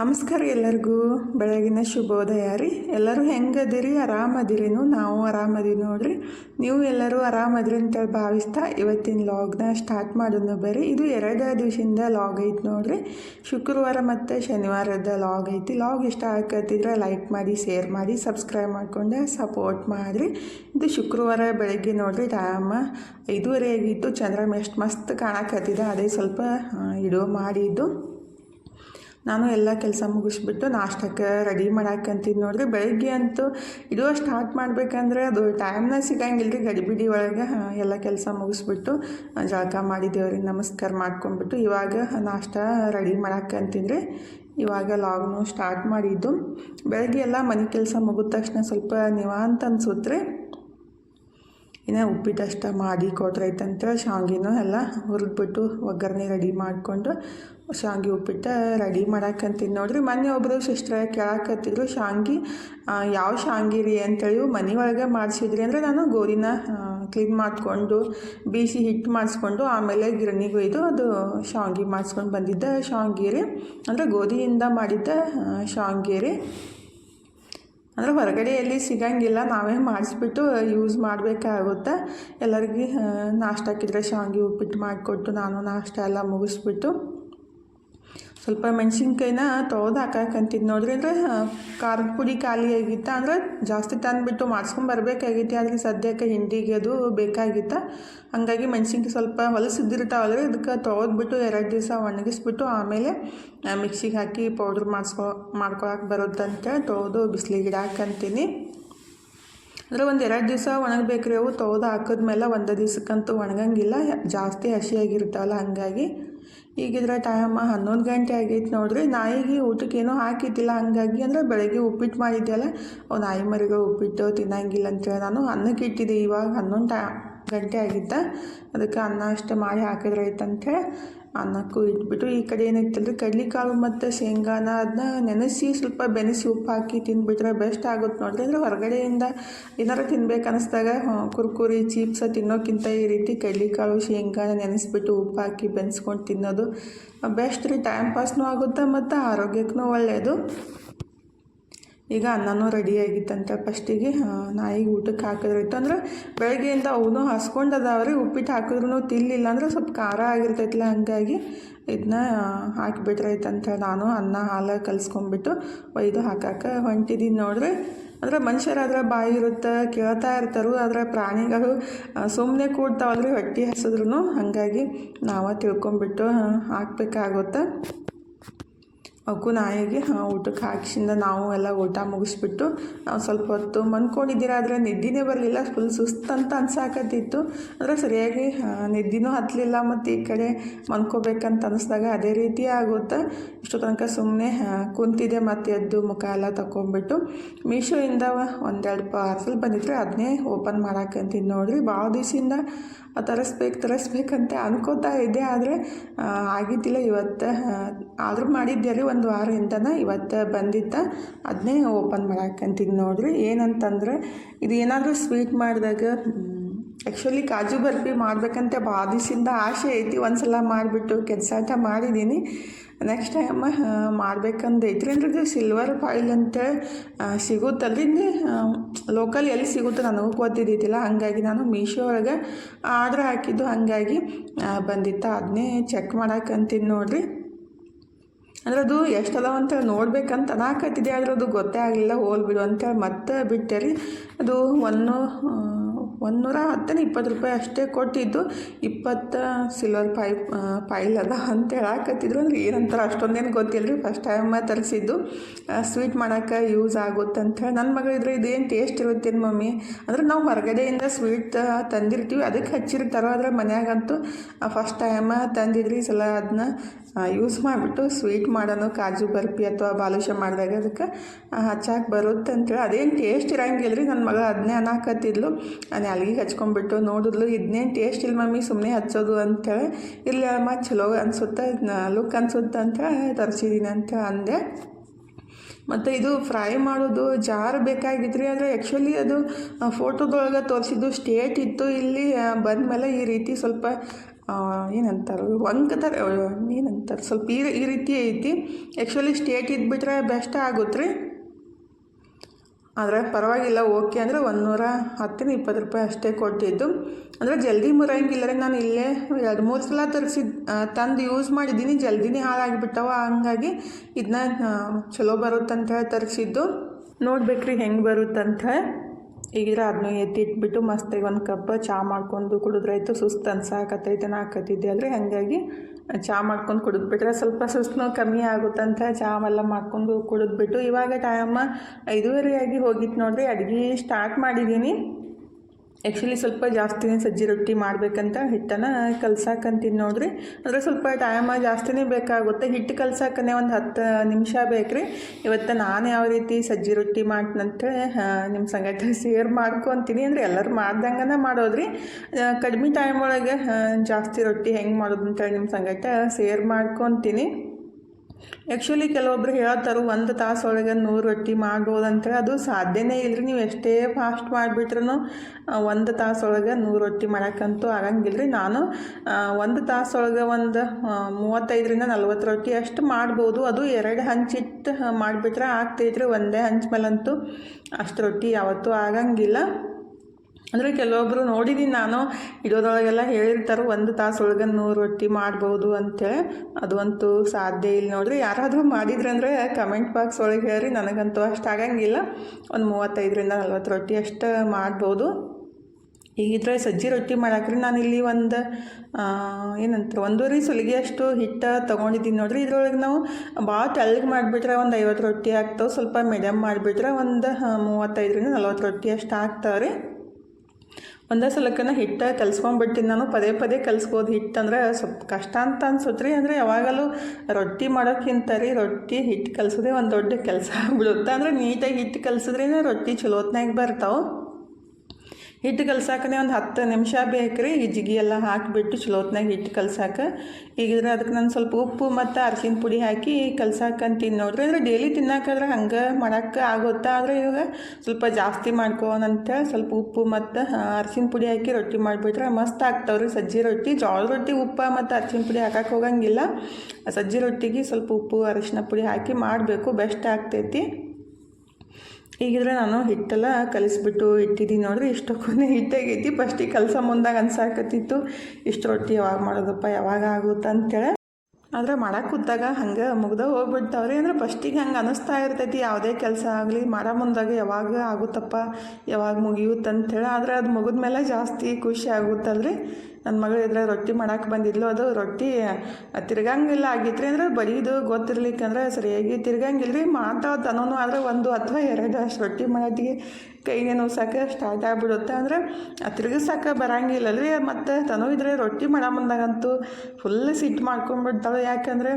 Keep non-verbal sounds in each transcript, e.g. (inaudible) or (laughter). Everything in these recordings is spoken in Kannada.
ನಮಸ್ಕಾರ ಎಲ್ಲರಿಗೂ. ಬೆಳಗಿನ ಶುಭೋದಯ ರೀ. ಎಲ್ಲರೂ ಹೆಂಗದಿರಿ? ಆರಾಮದಿರಿನು ನಾವು? ಆರಾಮದಿ ನೋಡ್ರಿ. ನೀವು ಎಲ್ಲರೂ ಆರಾಮದಿರಿ ಅಂತೇಳಿ ಭಾವಿಸ್ತಾ ಇವತ್ತಿನ ಲಾಗ್ನ ಸ್ಟಾರ್ಟ್ ಮಾಡೋಣ ಬರ್ರಿ. ಇದು ಎರಡೇ ದಿವಸದಿಂದ ಲಾಗ್ ಐತಿ ನೋಡ್ರಿ. ಶುಕ್ರವಾರ ಮತ್ತು ಶನಿವಾರದ ಲಾಗ್ ಐತಿ. ಲಾಗ್ ಇಷ್ಟ ಆಗತ್ತಿದ್ರೆ ಲೈಕ್ ಮಾಡಿ ಶೇರ್ ಮಾಡಿ ಸಬ್ಸ್ಕ್ರೈಬ್ ಮಾಡ್ಕೊಂಡು ಸಪೋರ್ಟ್ ಮಾಡಿರಿ. ಇದು ಶುಕ್ರವಾರ ಬೆಳಗ್ಗೆ ನೋಡ್ರಿ. ಟೈಮ್ ಐದೂವರೆ ಆಗಿತ್ತು ಚಂದ್ರ ಎಷ್ಟು ಮಸ್ತ್ ಕಾಣಕತ್ತಿದೆ. ಅದೇ ಸ್ವಲ್ಪ ಇಡೋ ಮಾಡಿದ್ದು. ನಾನು ಎಲ್ಲ ಕೆಲಸ ಮುಗಿಸ್ಬಿಟ್ಟು ನಾಷ್ಟಕ್ಕೆ ರೆಡಿ ಮಾಡಾಕಂತೀನಿ ನೋಡ್ರಿ ಬೆಳಗ್ಗೆ ಅಂತೂ ಇದು ಸ್ಟಾರ್ಟ್ ಮಾಡಬೇಕಂದ್ರೆ ಅದು ಟೈಮ್ನ ಸಿಗಂಗಿಲ್ಲ ರೀ ಗಡಿಬಿಡಿ ಒಳಗೆ. ಎಲ್ಲ ಕೆಲಸ ಮುಗಿಸ್ಬಿಟ್ಟು ಜಳಕ ಮಾಡಿ ನಮಸ್ಕಾರ ಮಾಡ್ಕೊಂಡ್ಬಿಟ್ಟು ಇವಾಗ ನಾಷ್ಟ ರೆಡಿ ಮಾಡಾಕಂತೀನಿ ರೀ ಇವಾಗ ಲಾಗ್ನು ಸ್ಟಾರ್ಟ್ ಮಾಡಿದ್ದು. ಬೆಳಗ್ಗೆ ಎಲ್ಲ ಮನೆ ಕೆಲಸ ಮುಗಿದ ತಕ್ಷಣ ಸ್ವಲ್ಪ ನಿವಾಂತ ಅನ್ಸುತ್ತೆ ಇನ್ನು ಉಪ್ಪಿಟ್ಟಷ್ಟ ಮಾಡಿ ಕೊಟ್ರೈತಂತ ಶಾವಿಗೆನೂ ಎಲ್ಲ ಹುರಿದ್ಬಿಟ್ಟು ಒಗ್ಗರಣೆ ರೆಡಿ ಮಾಡಿಕೊಂಡು ಶಾವ್ಗಿ ಉಪ್ಪಿಟ್ಟು ರೆಡಿ ಮಾಡಾಕಂತೀನಿ ನೋಡ್ರಿ. ಮೊನ್ನೆ ಒಬ್ಬರು ಸಿಸ್ಟರ್ ಕೇಳಾಕತ್ತಿದ್ರು, ಶಾಂಗಿ ಯಾವ ಶಾಂಗಿ ರೀ ಅಂತೇಳಿ ಮನೆ ಒಳಗೆ ಮಾಡಿಸಿದ್ರಿ ಅಂದರೆ ನಾನು ಗೋರಿನ ಕ್ಲೀನ್ ಮಾಡಿಕೊಂಡು, ಬೀಸಿ ಹಿಟ್ಟು ಮಾಡಿಸ್ಕೊಂಡು, ಆಮೇಲೆ ಗಿರಣಿಗೆ ಒಯ್ದು ಅದು ಶಾಂಗಿ ಮಾಡಿಸ್ಕೊಂಡು ಬಂದಿದ್ದ ಶಾಂಗಿ ರೀ. ಅಂದರೆ ಗೋಧಿಯಿಂದ ಮಾಡಿದ್ದ ಶಾಂಗಿ ರೀ. ಅಂದರೆ ಹೊರಗಡೆ ಎಲ್ಲಿ ಸಿಗಂಗಿಲ್ಲ, ನಾವೇ ಮಾಡಿಸ್ಬಿಟ್ಟು ಯೂಸ್ ಮಾಡಬೇಕಾಗುತ್ತೆ. ಎಲ್ಲರಿಗೆ ನಾಷ್ಟಾಕಿದ್ರೆ ಶಾವಿಗೆ ಉಪ್ಪಿಟ್ಟು ಮಾಡಿಕೊಟ್ಟು, ನಾನು ನಾಷ್ಟ ಎಲ್ಲ ಮುಗಿಸ್ಬಿಟ್ಟು ಸ್ವಲ್ಪ ಮೆಣಸಿನ್ಕಾಯಿನ ತೊಳೆದು ಹಾಕಾಕಂತಿದ್ದು ನೋಡ್ರಿ ಅಂದರೆ ಖಾರದ ಪುಡಿ ಖಾಲಿ ಆಗಿತ್ತ ಅಂದ್ರೆ ಜಾಸ್ತಿ ತಂದುಬಿಟ್ಟು ಮಾಡ್ಸ್ಕೊಂಡು ಬರ್ಬೇಕಾಗಿತ್ತು ಆದರೆ ಸದ್ಯಕ್ಕೆ ಹಿಂಡಿಗೆ ಅದು ಬೇಕಾಗಿತ್ತ. ಹಾಗಾಗಿ ಮೆಣಸಿನ್ಕಾಯಿ ಸ್ವಲ್ಪ ಹೊಲಸಿದ್ದಿರ್ತಾವಲ್ಲ ಅದಕ್ಕೆ ತೊಳೆದ್ಬಿಟ್ಟು ಎರಡು ದಿವಸ ಒಣಗಿಸ್ಬಿಟ್ಟು ಆಮೇಲೆ ಮಿಕ್ಸಿಗೆ ಹಾಕಿ ಪೌಡ್ರ್ ಮಾಡಿಸ್ಕೊ ಮಾಡ್ಕೊಳಕ್ಕೆ ಬರುತ್ತಂತ, ತೊಳೆದು ಗಿಡ ಹಾಕಂತೀನಿ. ಅಂದರೆ ಒಂದು ಎರಡು ದಿವಸ ಒಣಗಬೇಕ್ರಿ ಅವು, ತೊಳೆದು ಹಾಕಿದ್ಮೇಲೆ ಒಂದು ದಿವಸಕ್ಕಂತೂ ಒಣಗಂಗಿಲ್ಲ, ಜಾಸ್ತಿ ಹಸಿಯಾಗಿರ್ತಾವಲ್ಲ ಹಾಗಾಗಿ. ಈಗಿದ್ರೆ ಟೈಮ್ ಹನ್ನೊಂದು ಗಂಟೆ ಆಗೈತೆ ನೋಡ್ರಿ. ನಾಯಿಗೆ ಊಟಕ್ಕೇನೂ ಹಾಕಿದ್ದಿಲ್ಲ. ಹಂಗಾಗಿ ಅಂದರೆ ಬೆಳಗ್ಗೆ ಉಪ್ಪಿಟ್ಟು ಮಾಡಿದ್ದೆಲ್ಲ ಅವು ನಾಯಿ ಮರಿಗಳು ಉಪ್ಪಿಟ್ಟು ತಿನ್ನಂಗಿಲ್ಲ ಅಂತೇಳಿ ನಾನು ಅನ್ನಕ್ಕೆ ಇಟ್ಟಿದ್ದೆ. ಇವಾಗ ಹನ್ನೊಂದು ಟೈ ಗಂಟೆ ಆಗಿದ್ದ ಅದಕ್ಕೆ ಅನ್ನ ಅಷ್ಟೇ ಮಾಡಿ ಹಾಕಿದ್ರೆ ಐತಂತೇಳಿ ಅನ್ನಕ್ಕೂ ಇಟ್ಬಿಟ್ಟು ಈ ಕಡೆ ಏನೈತಲ್ರಿ ಕಡ್ಲಿಕಾಳು ಮತ್ತು ಶೇಂಗಾನ ಅದನ್ನ ನೆನೆಸಿ ಸ್ವಲ್ಪ ಬೆನೆಸಿ ಉಪ್ಪು ಹಾಕಿ ತಿಂದುಬಿಟ್ರೆ ಬೆಸ್ಟ್ ಆಗುತ್ತೆ ನೋಡಿರಿ. ಅಂದರೆ ಹೊರಗಡೆಯಿಂದ ಏನಾರು ತಿನ್ಬೇಕು ಅನ್ನಿಸ್ದಾಗ ಕುರ್ಕುರಿ ಚೀಪ್ಸ ತಿನ್ನೋಕ್ಕಿಂತ ಈ ರೀತಿ ಕಡ್ಲಿಕಾಳು, ಶೇಂಗಾನ ನೆನೆಸ್ಬಿಟ್ಟು ಉಪ್ಪು ಹಾಕಿ ಬೆನ್ಸ್ಕೊಂಡು ತಿನ್ನೋದು ಬೆಸ್ಟ್ ರೀ. ಟೈಮ್ ಪಾಸ್ನೂ ಆಗುತ್ತೆ ಮತ್ತು ಆರೋಗ್ಯಕ್ಕೂ ಒಳ್ಳೆಯದು ಈಗ ಅನ್ನನೂ ರೆಡಿ ಆಗಿತ್ತಂತೆ ಫಸ್ಟಿಗೆ ನಾಯಿಗೆ ಊಟಕ್ಕೆ ಹಾಕಿದ್ರಿತ್ತು ಅಂದ್ರೆ ಬೆಳಗ್ಗೆಯಿಂದ ಅವನು ಹಸ್ಕೊಂಡು ಅದಾವ್ರಿ ಉಪ್ಪಿಟ್ಟು ಹಾಕಿದ್ರು ತಿಲ್ಲಿಲ್ಲ ಅಂದ್ರೆ ಸ್ವಲ್ಪ ಖಾರ ಆಗಿರ್ತೈತಲ್ಲ ಹಂಗಾಗಿ ಇದನ್ನ ಹಾಕಿಬಿಟ್ರೈತಂತ. ನಾನು ಅನ್ನ, ಹಾಲು ಕಲ್ಸ್ಕೊಂಡ್ಬಿಟ್ಟು ಒಯ್ದು ಹಾಕಕ್ಕೆ ಹೊಂಟಿದ್ದೀನಿ ನೋಡ್ರಿ. ಅಂದ್ರೆ ಮನುಷ್ಯರಾದ್ರೆ ಬಾಯಿ ಇರುತ್ತೆ, ಕೇಳ್ತಾ ಇರ್ತಾರೆ. ಆದರೆ ಪ್ರಾಣಿಗಳು ಸುಮ್ಮನೆ ಕೂಡ್ತಾವಲ್ರಿ, ಹೊಟ್ಟೆ ಹಸಿದ್ರು ಹಾಗಾಗಿ ನಾವೇ ತಿಳ್ಕೊಂಬಿಟ್ಟು ಹಾಕ್ಬೇಕಾಗುತ್ತೆ. ಅವಕ್ಕೂ ನಾಯಿಗೆ ಊಟಕ್ಕೆ ಹಾಕಿಸಿಂದ ನಾವು ಎಲ್ಲ ಊಟ ಮುಗಿಸ್ಬಿಟ್ಟು ನಾವು ಸ್ವಲ್ಪ ಹೊತ್ತು ಮನ್ಕೊಂಡಿದ್ದೀರ? ಆದರೆ ನಿದ್ದೆನೇ ಬರಲಿಲ್ಲ ಫುಲ್ ಸುಸ್ತಂತ ಅನ್ಸಾಕತ್ತಿತ್ತು. ಅಂದರೆ ಸರಿಯಾಗಿ ನಿದ್ದೆನೂ ಹತ್ತಲಿಲ್ಲ ಮತ್ತು ಈ ಕಡೆ ಮನ್ಕೋಬೇಕಂತ ಅನಿಸ್ದಾಗ ಅದೇ ರೀತಿ ಆಗುತ್ತೆ. ಇಷ್ಟು ತನಕ ಸುಮ್ಮನೆ ಕುಂತಿದೆ ಮತ್ತು ಎದ್ದು ಮುಖ ಎಲ್ಲ ತಗೊಂಡ್ಬಿಟ್ಟು ಮೀಶೋಯಿಂದ ಒಂದೆರಡು ಪಾರ್ಸಲ್ ಬಂದಿದ್ರೆ ಅದನ್ನೇ ಓಪನ್ ಮಾಡಾಕಂತೀನಿ ನೋಡಿರಿ. ಭಾಳ ದಿವಸದಿಂದ ತರಿಸ್ಬೇಕು, ತರಿಸ್ಬೇಕಂತ ಅನ್ಕೋತಾ ಇದ್ದೆ. ಆದರೆ ಆಗಿದ್ದಿಲ್ಲ ಇವತ್ತು ಆರ್ಡ್ರ್ ಮಾಡಿದ್ದೆ ರೀ ಒಂದು ವಾರದಿಂದನ ಇವತ್ತು ಬಂದಿದ್ದ ಅದನ್ನೇ ಓಪನ್ ಮಾಡಾಕಂತೀನಿ ನೋಡಿರಿ. ಏನಂತಂದ್ರೆ, ಇದು ಏನಾದರೂ ಸ್ವೀಟ್ ಮಾಡಿದಾಗ ಆ್ಯಕ್ಚುಲಿ ಕಾಜು ಬರ್ಫಿ ಮಾಡಬೇಕಂತ ದಿವಸದಿಂದ ಆಸೆ ಐತಿ. ಒಂದು ಸಲ ಮಾಡಿಬಿಟ್ಟು ಕೆಲ್ಸಾಟ ಮಾಡಿದ್ದೀನಿ ನೆಕ್ಸ್ಟ್ ಟೈಮ್ ಮಾಡ್ಬೇಕಂದು ಐತ್ರಿ ಅಂದ್ರೆ ಇದು ಸಿಲ್ವರ್ ಫಾಯಿಲ್ ಅಂತ ಸಿಗುತ್ತಲ್ರಿ. ಲೋಕಲ್ ಎಲ್ಲಿ ಸಿಗುತ್ತೆ ನನಗೂ ಗೊತ್ತಿದ್ದಿದ್ದಿಲ್ಲ. ಹಾಗಾಗಿ ನಾನು ಮೀಶೋ ಒಳಗೆ ಆರ್ಡ್ರ್ ಹಾಕಿದ್ದು. ಹಾಗಾಗಿ ಬಂದಿತ್ತು. ಅದನ್ನೇ ಚೆಕ್ ಮಾಡಾಕಂತೀನಿ ನೋಡ್ರಿ. ಅಂದ್ರೆ ಅದು ಎಷ್ಟು ಅದಾವ ಅಂತೇಳಿ ನೋಡ್ಬೇಕಂತ ಅನಾಕತ್ತಿದೆ, ಆದ್ರೆ ಅದು ಗೊತ್ತೇ ಆಗಲಿಲ್ಲ ಹೋಲ್ ಬಿಡು ಅಂತೇಳಿ ಮತ್ತೆ ಬಿಟ್ಟೆ ರೀ ಅದು ಒಂದು ಒಂದೂರ ಹತ್ತನೇ ಇಪ್ಪತ್ತು ರೂಪಾಯಿ ಅಷ್ಟೇ ಕೊಟ್ಟಿದ್ದು. ಇಪ್ಪತ್ತು ಸಿಲ್ವರ್ ಪೈಪ್ ಪೈಲ್ ಅದ ಅಂತ ಹೇಳಕತ್ತಿದ್ರು. ಅಂದ್ರೆ ಏನಂತಾರೆ ಅಷ್ಟೊಂದೇನು ಗೊತ್ತಿಲ್ಲ ರೀ ಫಸ್ಟ್ ಟೈಮ್ ತರಿಸಿದ್ದು. ಸ್ವೀಟ್ ಮಾಡೋಕೆ ಯೂಸ್ ಆಗುತ್ತೆ ಅಂತ ನನ್ನ ಮಗ ಇದ್ರೆ ಇದೇನು ಟೇಸ್ಟ್ ಇರುತ್ತೇನು ಮಮ್ಮಿ? ಅಂದ್ರೆ ನಾವು ಹೊರಗಡೆಯಿಂದ ಸ್ವೀಟ್ ತಂದಿರ್ತೀವಿ. ಅದಕ್ಕೆ ಹಚ್ಚಿರ್ತಾರೋ ಆದರೆ ಮನೆಯಾಗಂತೂ ಫಸ್ಟ್ ಟೈಮ್ ತಂದಿದ್ರಿ ಸಲ ಅದನ್ನ ಯೂಸ್ ಮಾಡಿಬಿಟ್ಟು ಸ್ವೀಟ್ ಮಾಡೋಣ ಕಾಜು ಬರ್ಫಿ ಅಥವಾ ಬಾಲುಷ ಮಾಡಿದಾಗ ಅದಕ್ಕೆ ಹಚ್ಚಾಕೆ ಬರುತ್ತೆ ಅಂತೇಳಿ ಅದೇನು ಟೇಸ್ಟ್ ಇರಂಗಿಲ್ಲ ರೀ ನನ್ನ ಮಗಳು ಅದನ್ನೇ ಅನ್ನಾಕತ್ತಿದ್ಲು. ನಾನು ಅಲ್ಲಿಗೆ ಹಚ್ಕೊಂಡ್ಬಿಟ್ಟು ನೋಡಿದ್ಲು ಇದನ್ನೇನು ಟೇಸ್ಟ್ ಇಲ್ಲ ಮಮ್ಮಿ ಸುಮ್ಮನೆ ಹಚ್ಚೋದು ಅಂತೇಳಿ ಇಲ್ಲ ಅಮ್ಮ ಚಲೋ ಅನ್ಸುತ್ತೆ ಲುಕ್ ಅನಿಸುತ್ತೆ ಅಂತ ತರಿಸಿದ್ದೀನಿ ಅಂತ ಅಂದೆ. ಮತ್ತು ಇದು ಫ್ರೈ ಮಾಡೋದು ಜಾರ್ ಬೇಕಾಗಿತ್ತು ರೀ ಆದರೆ ಆ್ಯಕ್ಚುಲಿ ಅದು ಫೋಟೋದೊಳಗೆ ತೋರಿಸಿದ್ದು ಸ್ಟೇಟ್ ಇತ್ತು, ಇಲ್ಲಿ ಬಂದಮೇಲೆ ಈ ರೀತಿ ಸ್ವಲ್ಪ ಏನಂತಾರೆ ವಂಕ ಥರ ಏನಂತಾರೆ, ಸ್ವಲ್ಪ ಈ ಈ ರೀತಿ ಐತಿ. ಆ್ಯಕ್ಚುಲಿ ಸ್ಟೇಟ್ ಇದ್ಬಿಟ್ರೆ ಬೆಸ್ಟ್ ಆಗುತ್ತೆ ರೀ ಆದರೆ ಪರವಾಗಿಲ್ಲ, ಓಕೆ ಅಂದರೆ ಒಂದುನೂರ ಹತ್ತಿನ ಇಪ್ಪತ್ತು ರೂಪಾಯಿ ಅಷ್ಟೇ ಕೊಟ್ಟಿದ್ದು. ಅಂದರೆ ಜಲ್ದಿ ಮುರಿಯಂಗಿಲ್ಲ ನಾನು ಇಲ್ಲೇ ಎರಡು ಮೂರು ಸಲ ತರಿಸಿದ್ ತಂದು ಯೂಸ್ ಮಾಡಿದ್ದೀನಿ, ಜಲ್ದಿನೇ ಹಾಳಾಗಿಬಿಟ್ಟವ, ಹಂಗಾಗಿ ಇದನ್ನ ಚಲೋ ಬರುತ್ತಂತ ಹೇಳಿ ತರಿಸಿದ್ದು. ನೋಡ್ಬೇಕ್ರಿ ಹೆಂಗೆ ಬರುತ್ತಂತ ಈಗಿದ್ರೆ ಎತ್ತಿ ಎತ್ತಿಟ್ಬಿಟ್ಟು ಮಸ್ತಾಗಿ ಒಂದು ಕಪ್ ಚಹಾ ಮಾಡ್ಕೊಂಡು ಕುಡಿದ್ರಾಯ್ತು ಸುಸ್ತು ಅನ್ಸಾಕತ್ತೈತೆ ನಾಕತ್ತಿದ್ದೆ ಅಲ್ರಿ ಹಾಗಾಗಿ ಚಹಾ ಮಾಡ್ಕೊಂಡು ಕುಡಿದ್ಬಿಟ್ರೆ ಸ್ವಲ್ಪ ಸುಸ್ತು ಕಮ್ಮಿ ಆಗುತ್ತಂತ ಚಹಾ ಎಲ್ಲ ಮಾಡ್ಕೊಂಡು ಕುಡಿದ್ಬಿಟ್ಟು ಇವಾಗ ಟೈಮ್ ಐದೂವರೆ ಆಗಿ ಹೋಗಿತ್ತು ನೋಡ್ರಿ, ಅಡುಗೆ ಸ್ಟಾರ್ಟ್ ಮಾಡಿದ್ದೀನಿ ಆ್ಯಕ್ಚುಲಿ ಸ್ವಲ್ಪ ಜಾಸ್ತಿನೇ ಸಜ್ಜಿ ರೊಟ್ಟಿ ಮಾಡಬೇಕಂತ ಹಿಟ್ಟನ್ನು ಕಲ್ಸಾಕಂತೀನಿ ನೋಡ್ರಿ. ಅಂದರೆ ಸ್ವಲ್ಪ ಟೈಮ ಜಾಸ್ತಿನೇ ಬೇಕಾಗುತ್ತೆ. ಹಿಟ್ಟು ಕಲ್ಸಾಕನೇ ಒಂದು ಹತ್ತು ನಿಮಿಷ ಬೇಕ್ರಿ. ಇವತ್ತು ನಾನು ಯಾವ ರೀತಿ ಸಜ್ಜಿ ರೊಟ್ಟಿ ಮಾಡ್ತೀನಂತ ನಿಮ್ಮ ಸಂಗಟ ಸೇರ್ ಮಾಡ್ಕೊತೀನಿ. ಅಂದರೆ ಎಲ್ಲರೂ ಮಾಡ್ದಂಗನ ಮಾಡೋದ್ರಿ. ಕಡಿಮೆ ಟೈಮ್ ಒಳಗೆ ಜಾಸ್ತಿ ರೊಟ್ಟಿ ಹೆಂಗೆ ಮಾಡೋದು ಅಂತೇಳಿ ನಿಮ್ಮ ಸಂಗಟ ಸೇರ್ ಮಾಡ್ಕೊತೀನಿ. ಆ್ಯಕ್ಚುಲಿ ಕೆಲವೊಬ್ರು ಹೇಳ್ತಾರೆ, ಒಂದು ತಾಸೊಳಗೆ ನೂರು ರೊಟ್ಟಿ ಮಾಡ್ಬೋದು ಅಂತೇಳಿ ಅದು ಸಾಧ್ಯನೇ ಇಲ್ಲರಿ ನೀವು ಎಷ್ಟೇ ಫಾಸ್ಟ್ ಮಾಡಿಬಿಟ್ರೂ ಒಂದು ತಾಸೊಳಗೆ ನೂರು ರೊಟ್ಟಿ ಮಾಡೋಕ್ಕಂತೂ ಆಗಂಗಿಲ್ಲ ರೀ ನಾನು ಒಂದು ತಾಸೊಳಗೆ ಒಂದು ಮೂವತ್ತೈದರಿಂದ ನಲ್ವತ್ತು ರೊಟ್ಟಿ ಅಷ್ಟು ಮಾಡ್ಬೋದು. ಅದು ಎರಡು ಹಂಚಿಟ್ಟು ಮಾಡಿಬಿಟ್ರೆ ಆಗ್ತೈತ್ರಿ. ಒಂದೇ ಹಂಚ್ ಮೇಲಂತೂ ಅಷ್ಟು ರೊಟ್ಟಿ ಯಾವತ್ತೂ ಆಗಂಗಿಲ್ಲ. ಅಂದರೆ ಕೆಲವೊಬ್ಬರು ನೋಡಿದ್ದೀನಿ ನಾನು ಇಡೋದ್ರೊಳಗೆಲ್ಲ ಹೇಳಿರ್ತಾರೆ, ಒಂದು ತಾಸು ಒಳಗೆ ನೂರು ರೊಟ್ಟಿ ಮಾಡ್ಬೋದು ಅಂತೇಳಿ ಅದಂತೂ ಸಾಧ್ಯ ಇಲ್ಲ ನೋಡಿರಿ. ಯಾರಾದರೂ ಮಾಡಿದ್ರೆ ಅಂದರೆ ಕಮೆಂಟ್ ಬಾಕ್ಸ್ ಒಳಗೆ ಹೇಳಿರಿ, ನನಗಂತೂ ಅಷ್ಟು ಆಗಂಗಿಲ್ಲ. ಒಂದು ಮೂವತ್ತೈದರಿಂದ ನಲ್ವತ್ತು ರೊಟ್ಟಿ ಅಷ್ಟು ಮಾಡ್ಬೋದು. ಈಗಿದ್ರೆ ಸಜ್ಜಿ ರೊಟ್ಟಿ ಮಾಡಾಕ್ರಿ. ನಾನು ಇಲ್ಲಿ ಒಂದು ಏನಂತಾರೆ, ಒಂದೂವರೆ ಸುಲಿಗೆ ಅಷ್ಟು ಹಿಟ್ಟು ತೊಗೊಂಡಿದ್ದೀನಿ ನೋಡ್ರಿ. ಇದ್ರೊಳಗೆ ನಾವು ಭಾಳ ತೆಳ್ಳಗೆ ಮಾಡಿಬಿಟ್ರೆ ಒಂದು ಐವತ್ತು ರೊಟ್ಟಿ ಆಗ್ತಾವೆ. ಸ್ವಲ್ಪ ಮೀಡಿಯಮ್ ಮಾಡಿಬಿಟ್ರೆ ಒಂದು ಮೂವತ್ತೈದರಿಂದ ನಲ್ವತ್ತು ರೊಟ್ಟಿ ಅಷ್ಟು ಆಗ್ತಾವೆ ರೀ ಒಂದೇ ಸಲಕ್ಕನ ಹಿಟ್ಟು ಕಲ್ಸ್ಕೊಂಡ್ಬಿಡ್ತೀನಿ ನಾನು. ಪದೇ ಪದೇ ಕಲ್ಸ್ಬೋದು. ಹಿಟ್ಟು ಅಂದ್ರೆ ಸ್ವಲ್ಪ ಕಷ್ಟ ಅಂತ ಅನ್ಸುತ್ತೆ ರೀ ಅಂದರೆ ಯಾವಾಗಲೂ ರೊಟ್ಟಿ ಮಾಡೋಕ್ಕಿಂತ ರೀ ರೊಟ್ಟಿ ಹಿಟ್ಟು ಕಲ್ಸೋದೇ ಒಂದು ದೊಡ್ಡ ಕೆಲಸ ಆಗ್ಬಿಡುತ್ತೆ. ಅಂದರೆ ನೀಟಾಗಿ ಹಿಟ್ಟು ಕಲ್ಸಿದ್ರೇ ರೊಟ್ಟಿ ಚಲೋತ್ನಾಗ ಬರ್ತಾವೆ. ಹಿಟ್ಟು ಕಲ್ಸಾಕನೇ ಒಂದು ಹತ್ತು ನಿಮಿಷ ಬೇಕು ರೀ ಜಿಗಿ ಎಲ್ಲ ಹಾಕಿಬಿಟ್ಟು ಚಲೋತ್ನಾಗ ಹಿಟ್ಟು ಕಲ್ಸಾಕ. ಈಗಿದ್ರೆ ಅದಕ್ಕೆ ನಾನು ಸ್ವಲ್ಪ ಉಪ್ಪು ಮತ್ತು ಅರ್ಶಿನ ಪುಡಿ ಹಾಕಿ ಕಲ್ಸಾಕಂತೀನಿ ನೋಡ್ರಿ. ಅಂದರೆ ಡೈಲಿ ತಿನ್ನಾಕಾದ್ರೆ ಹಂಗೆ ಮಾಡೋಕ್ಕೆ ಆಗುತ್ತಾ? ಆದರೆ ಇವಾಗ ಸ್ವಲ್ಪ ಜಾಸ್ತಿ ಮಾಡ್ಕೊಂಡಂತ ಸ್ವಲ್ಪ ಉಪ್ಪು ಮತ್ತು ಅರ್ಶಿನ ಪುಡಿ ಹಾಕಿ ರೊಟ್ಟಿ ಮಾಡಿಬಿಟ್ರೆ ಮಸ್ತ್ ಆಗ್ತಾವ್ರಿ. ಸಜ್ಜಿ ರೊಟ್ಟಿ ಜೋಳದ ರೊಟ್ಟಿ, ಉಪ್ಪು ಮತ್ತು ಅರ್ಶಿನ ಪುಡಿ ಹಾಕಕ್ಕೆ ಹೋಗಂಗಿಲ್ಲ. ಸಜ್ಜಿ ರೊಟ್ಟಿಗೆ ಸ್ವಲ್ಪ ಉಪ್ಪು, ಅರಿಶಿನ ಪುಡಿ ಹಾಕಿ ಮಾಡಬೇಕು, ಬೆಸ್ಟ್ ಆಗ್ತೈತಿ. ಈಗಿದ್ರೆ ನಾನು ಹಿಟ್ಟೆಲ್ಲ ಕಲಿಸ್ಬಿಟ್ಟು ಇಟ್ಟಿದ್ದೀನಿ ನೋಡ್ರಿ. ಇಷ್ಟಕ್ಕೂ ಹಿಟ್ಟಾಗೈತಿ. ಫಸ್ಟಿಗೆ ಕೆಲಸ ಮುಂದಾಗ ಅನ್ಸಾಕತ್ತಿತ್ತು. ಇಷ್ಟು ರೊಟ್ಟಿ ಯಾವಾಗ ಮಾಡೋದಪ್ಪ, ಯಾವಾಗ ಆಗುತ್ತೆ ಅಂತೇಳಿ. ಆದರೆ ಮಾಡಕ್ಕೆ ಕೂತಾಗ ಹಂಗೆ ಮುಗ್ದ ಹೋಗ್ಬಿಡ್ತಾವ್ರಿ. ಅಂದ್ರೆ ಫಸ್ಟಿಗೆ ಹಂಗೆ ಅನಿಸ್ತಾ ಇರ್ತೈತಿ. ಯಾವುದೇ ಕೆಲಸ ಆಗಲಿ ಮಾಡೋ ಮುಂದಾಗ ಯಾವಾಗ ಆಗುತ್ತಪ್ಪ, ಯಾವಾಗ ಮುಗಿಯುತ್ತಂತೇಳಿ. ಆದರೆ ಅದು ಮುಗಿದ್ಮೇಲೆ ಜಾಸ್ತಿ ಖುಷಿ ಆಗುತ್ತಲ್ರಿ. ನನ್ನ ಮಗಳು ಇದ್ರೆ ರೊಟ್ಟಿ ಮಾಡಕ್ಕೆ ಬಂದಿದ್ಲು, ಅದು ರೊಟ್ಟಿ ತಿರ್ಗಂಗಿಲ್ಲ. ಆಗಿತ್ತು ರೀ ಅಂದ್ರೆ ಬರೀದು ಗೊತ್ತಿರ್ಲಿಕ್ಕಂದ್ರೆ ಸರಿಯಾಗಿ ತಿರ್ಗಂಗಿಲ್ಲ ರೀ ಮಾಡ್ತಾವ ತನೂ ಆದರೆ ಒಂದು ಅಥವಾ ಎರಡು ಅಷ್ಟು ರೊಟ್ಟಿ ಮಾಡೋದಿಗೆ ಕೈಗೆ ನೋಸಕ್ಕೆ ಸ್ಟಾರ್ಟ್ ಆಗಿಬಿಡುತ್ತೆ ಅಂದರೆ ಬರಂಗಿಲ್ಲ ರೀ ಮತ್ತು ತನೂ ಇದ್ರೆ ರೊಟ್ಟಿ ಮಾಡೋ ಬಂದಾಗಂತೂ ಫುಲ್ ಸಿಟ್ಟು ಮಾಡ್ಕೊಂಡ್ಬಿಡ್ತಾಳೆ. ಯಾಕಂದರೆ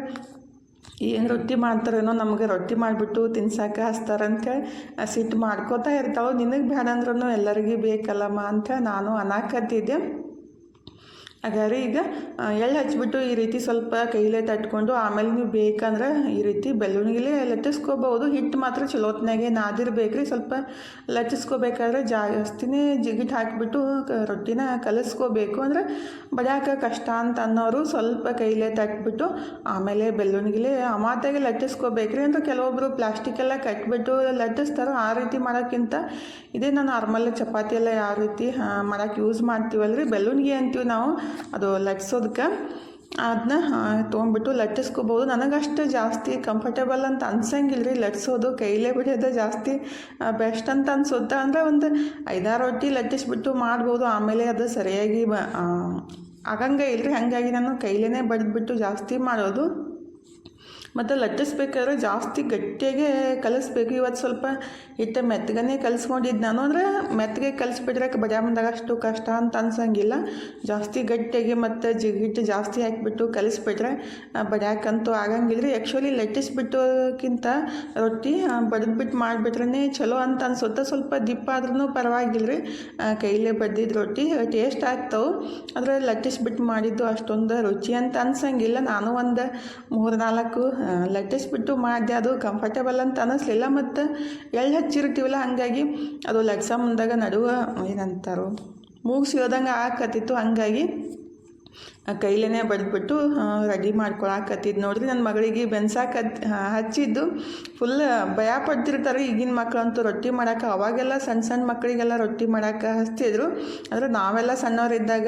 ಏನು ರೊಟ್ಟಿ ಮಾಡ್ತಾರೇನೋ ನಮಗೆ ರೊಟ್ಟಿ ಮಾಡಿಬಿಟ್ಟು ತಿನ್ಸಕ್ಕೆ ಹಚ್ತಾರಂತೇಳಿ ಸಿಟ್ಟು ಮಾಡ್ಕೋತಾ ಇರ್ತಾವೆ ನಿನಗೆ ಬೇಡ ಅಂದ್ರೂ ಎಲ್ಲರಿಗೂ ಬೇಕಲ್ಲಮ್ಮ ಅಂತ ನಾನು ಅನ್ನಕತ್ತಿದ್ದೆ ಹಾಗಾದ್ರೆ ಈಗ ಎಳ್ಳು ಹಚ್ಚಿಬಿಟ್ಟು ಈ ರೀತಿ ಸ್ವಲ್ಪ ಕೈಲೇ ತಟ್ಕೊಂಡು ಆಮೇಲೆ ನೀವು ಬೇಕಂದ್ರೆ ಈ ರೀತಿ ಬೆಳ್ಳುಣಿಗೆಲೆ ಲಟ್ಟಿಸ್ಕೋಬೋದು. ಹಿಟ್ಟು ಮಾತ್ರ ಚಲೋತ್ನಾಗೆ ನಾದಿರ್ಬೇಕ್ರಿ. ಸ್ವಲ್ಪ ಲಟ್ಟಿಸ್ಕೋಬೇಕಾದ್ರೆ ಜಾಸ್ತಿನೇ ಜಿಗಿಟ್ ಹಾಕಿಬಿಟ್ಟು ರೊಟ್ಟಿನ ಕಲಿಸ್ಕೋಬೇಕು. ಅಂದರೆ ಬಡ್ಯಾಕ ಕಷ್ಟ ಅಂತ ಅನ್ನೋರು ಸ್ವಲ್ಪ ಕೈಲೇ ತಟ್ಬಿಟ್ಟು ಆಮೇಲೆ ಬೆಳ್ಳುಣಿಗೆಲೆ ಅಮಾತಾಗೆ ಲಟ್ಟಿಸ್ಕೋಬೇಕ್ರಿ. ಅಂದ್ರೆ ಕೆಲವೊಬ್ಬರು ಪ್ಲಾಸ್ಟಿಕ್ ಎಲ್ಲ ಕಟ್ಬಿಟ್ಟು ಲಟ್ಟಿಸ್ತಾರೋ ಆ ರೀತಿ ಮಾಡೋಕ್ಕಿಂತ ಇದೇ ನಾನು ನಾರ್ಮಲ್ ಚಪಾತಿ ಎಲ್ಲ ಯಾವ ರೀತಿ ಮಾಡೋಕ್ಕೆ ಯೂಸ್ ಮಾಡ್ತೀವಲ್ರಿ? ಬೆಲೂನಿಗೆ ಅಂತೀವಿ ನಾವು. ಅದು ಲಟ್ಸೋದಕ್ಕೆ. ಅದನ್ನ ತೊಗೊಂಡ್ಬಿಟ್ಟು ಲಟ್ಟಿಸ್ಕೋಬೋದು. ನನಗಷ್ಟು ಜಾಸ್ತಿ ಕಂಫರ್ಟೇಬಲ್ ಅಂತ ಅನ್ಸಂಗಿಲ್ಲ ರೀ ಲಟ್ಸೋದು ಕೈಲೇ ಬಿಡೋದು ಜಾಸ್ತಿ ಬೆಸ್ಟ್ ಅಂತ ಅನ್ಸುತ್ತೆ. ಅಂದರೆ ಒಂದು ಐದಾರು ರೊಟ್ಟಿ ಲಟ್ಟಿಸ್ಬಿಟ್ಟು ಮಾಡ್ಬೋದು. ಆಮೇಲೆ ಅದು ಸರಿಯಾಗಿ ಬ ಆಗಂಗೆ ಇಲ್ರಿ. ಹಾಗಾಗಿ ನಾನು ಕೈಲೇ ಬಡಿದ್ಬಿಟ್ಟು ಜಾಸ್ತಿ ಮಾಡೋದು. ಮತ್ತು ಲಟ್ಟಿಸ್ಬೇಕಾದ್ರೆ ಜಾಸ್ತಿ ಗಟ್ಟಿಯಾಗೆ ಕಲಿಸ್ಬೇಕು. ಇವತ್ತು ಸ್ವಲ್ಪ ಹಿಟ್ಟು ಮೆತ್ತಗನೆ ಕಲಿಸ್ಕೊಂಡಿದ್ದು ನಾನು. ಅಂದರೆ ಮೆತ್ತಗೆ ಕಲಿಸ್ಬಿಟ್ರೆ ಬಂದಾಗ ಅಷ್ಟು ಕಷ್ಟ ಅಂತ ಅನ್ಸಂಗಿಲ್ಲ. ಜಾಸ್ತಿ ಗಟ್ಟಿಯಾಗಿ ಮತ್ತು ಜಿಗಿಟ್ಟು ಜಾಸ್ತಿ ಹಾಕಿಬಿಟ್ಟು ಕಲಿಸ್ಬಿಟ್ರೆ ಬಡ್ಯಾಕಂತೂ ಆಗಂಗಿಲ್ಲ ರೀ. ಆ್ಯಕ್ಚುಲಿ ಲಟ್ಟಿಸ್ಬಿಟ್ಟೋಕ್ಕಿಂತ ರೊಟ್ಟಿ ಬಡಿದ್ಬಿಟ್ಟು ಮಾಡಿಬಿಟ್ರೆ ಚಲೋ ಅಂತ ಅನ್ಸುತ್ತೆ. ಸ್ವಲ್ಪ ದಿಪ್ಪ ಆದ್ರೂ ಪರವಾಗಿಲ್ಲ ರೀ. ಕೈಲೇ ಬಡ್ದಿದ್ದು ರೊಟ್ಟಿ ಟೇಸ್ಟ್ ಆಗ್ತಾವೆ. ಆದರೆ ಲಟ್ಟಿಸ್ಬಿಟ್ಟು ಮಾಡಿದ್ದು ಅಷ್ಟೊಂದು ರುಚಿ ಅಂತ ಅನ್ಸಂಗಿಲ್ಲ. ನಾನು ಒಂದು ಮೂರು ನಾಲ್ಕು ಆ, ಲಟ್ಟಿಸ್ಬಿಟ್ಟು ಮಾಡಿದೆ ಅದು ಕಂಫರ್ಟೇಬಲ್ ಅಂತ ಅನ್ನಿಸ್ಲಿಲ್ಲ ಮತ್ತು ಎಳ್ಳು ಹಚ್ಚಿರ್ತೀವಲ್ಲ ಹಾಗಾಗಿ ಅದು ಲಟ್ಸ ಮುಂದಾಗ ನಡುವೆ ಏನಂತಾರೋ ಮೂಗು ಸಿಗೋದಂಗೆ ಆಕತ್ತಿತ್ತು ಹಾಗಾಗಿ ಕೈಲೇ ಬಡ್ದುಬಿಟ್ಟು ರೆಡಿ ಮಾಡ್ಕೊಳಕತ್ತಿದ್ದು ನೋಡ್ರಿ ನನ್ನ ಮಗಳಿಗೆ ಬೆನ್ಸಾಕ ಹಚ್ಚಿದ್ದು. ಫುಲ್ ಭಯ ಪಡ್ತಿರ್ತಾರೆ ಈಗಿನ ಮಕ್ಕಳಂತೂ ರೊಟ್ಟಿ ಮಾಡೋಕೆ. ಅವಾಗೆಲ್ಲ ಸಣ್ಣ ಸಣ್ಣ ಮಕ್ಕಳಿಗೆಲ್ಲ ರೊಟ್ಟಿ ಮಾಡೋಕೆ ಹಚ್ತಿದ್ರು. ಆದರೆ ನಾವೆಲ್ಲ ಸಣ್ಣವರಿದ್ದಾಗ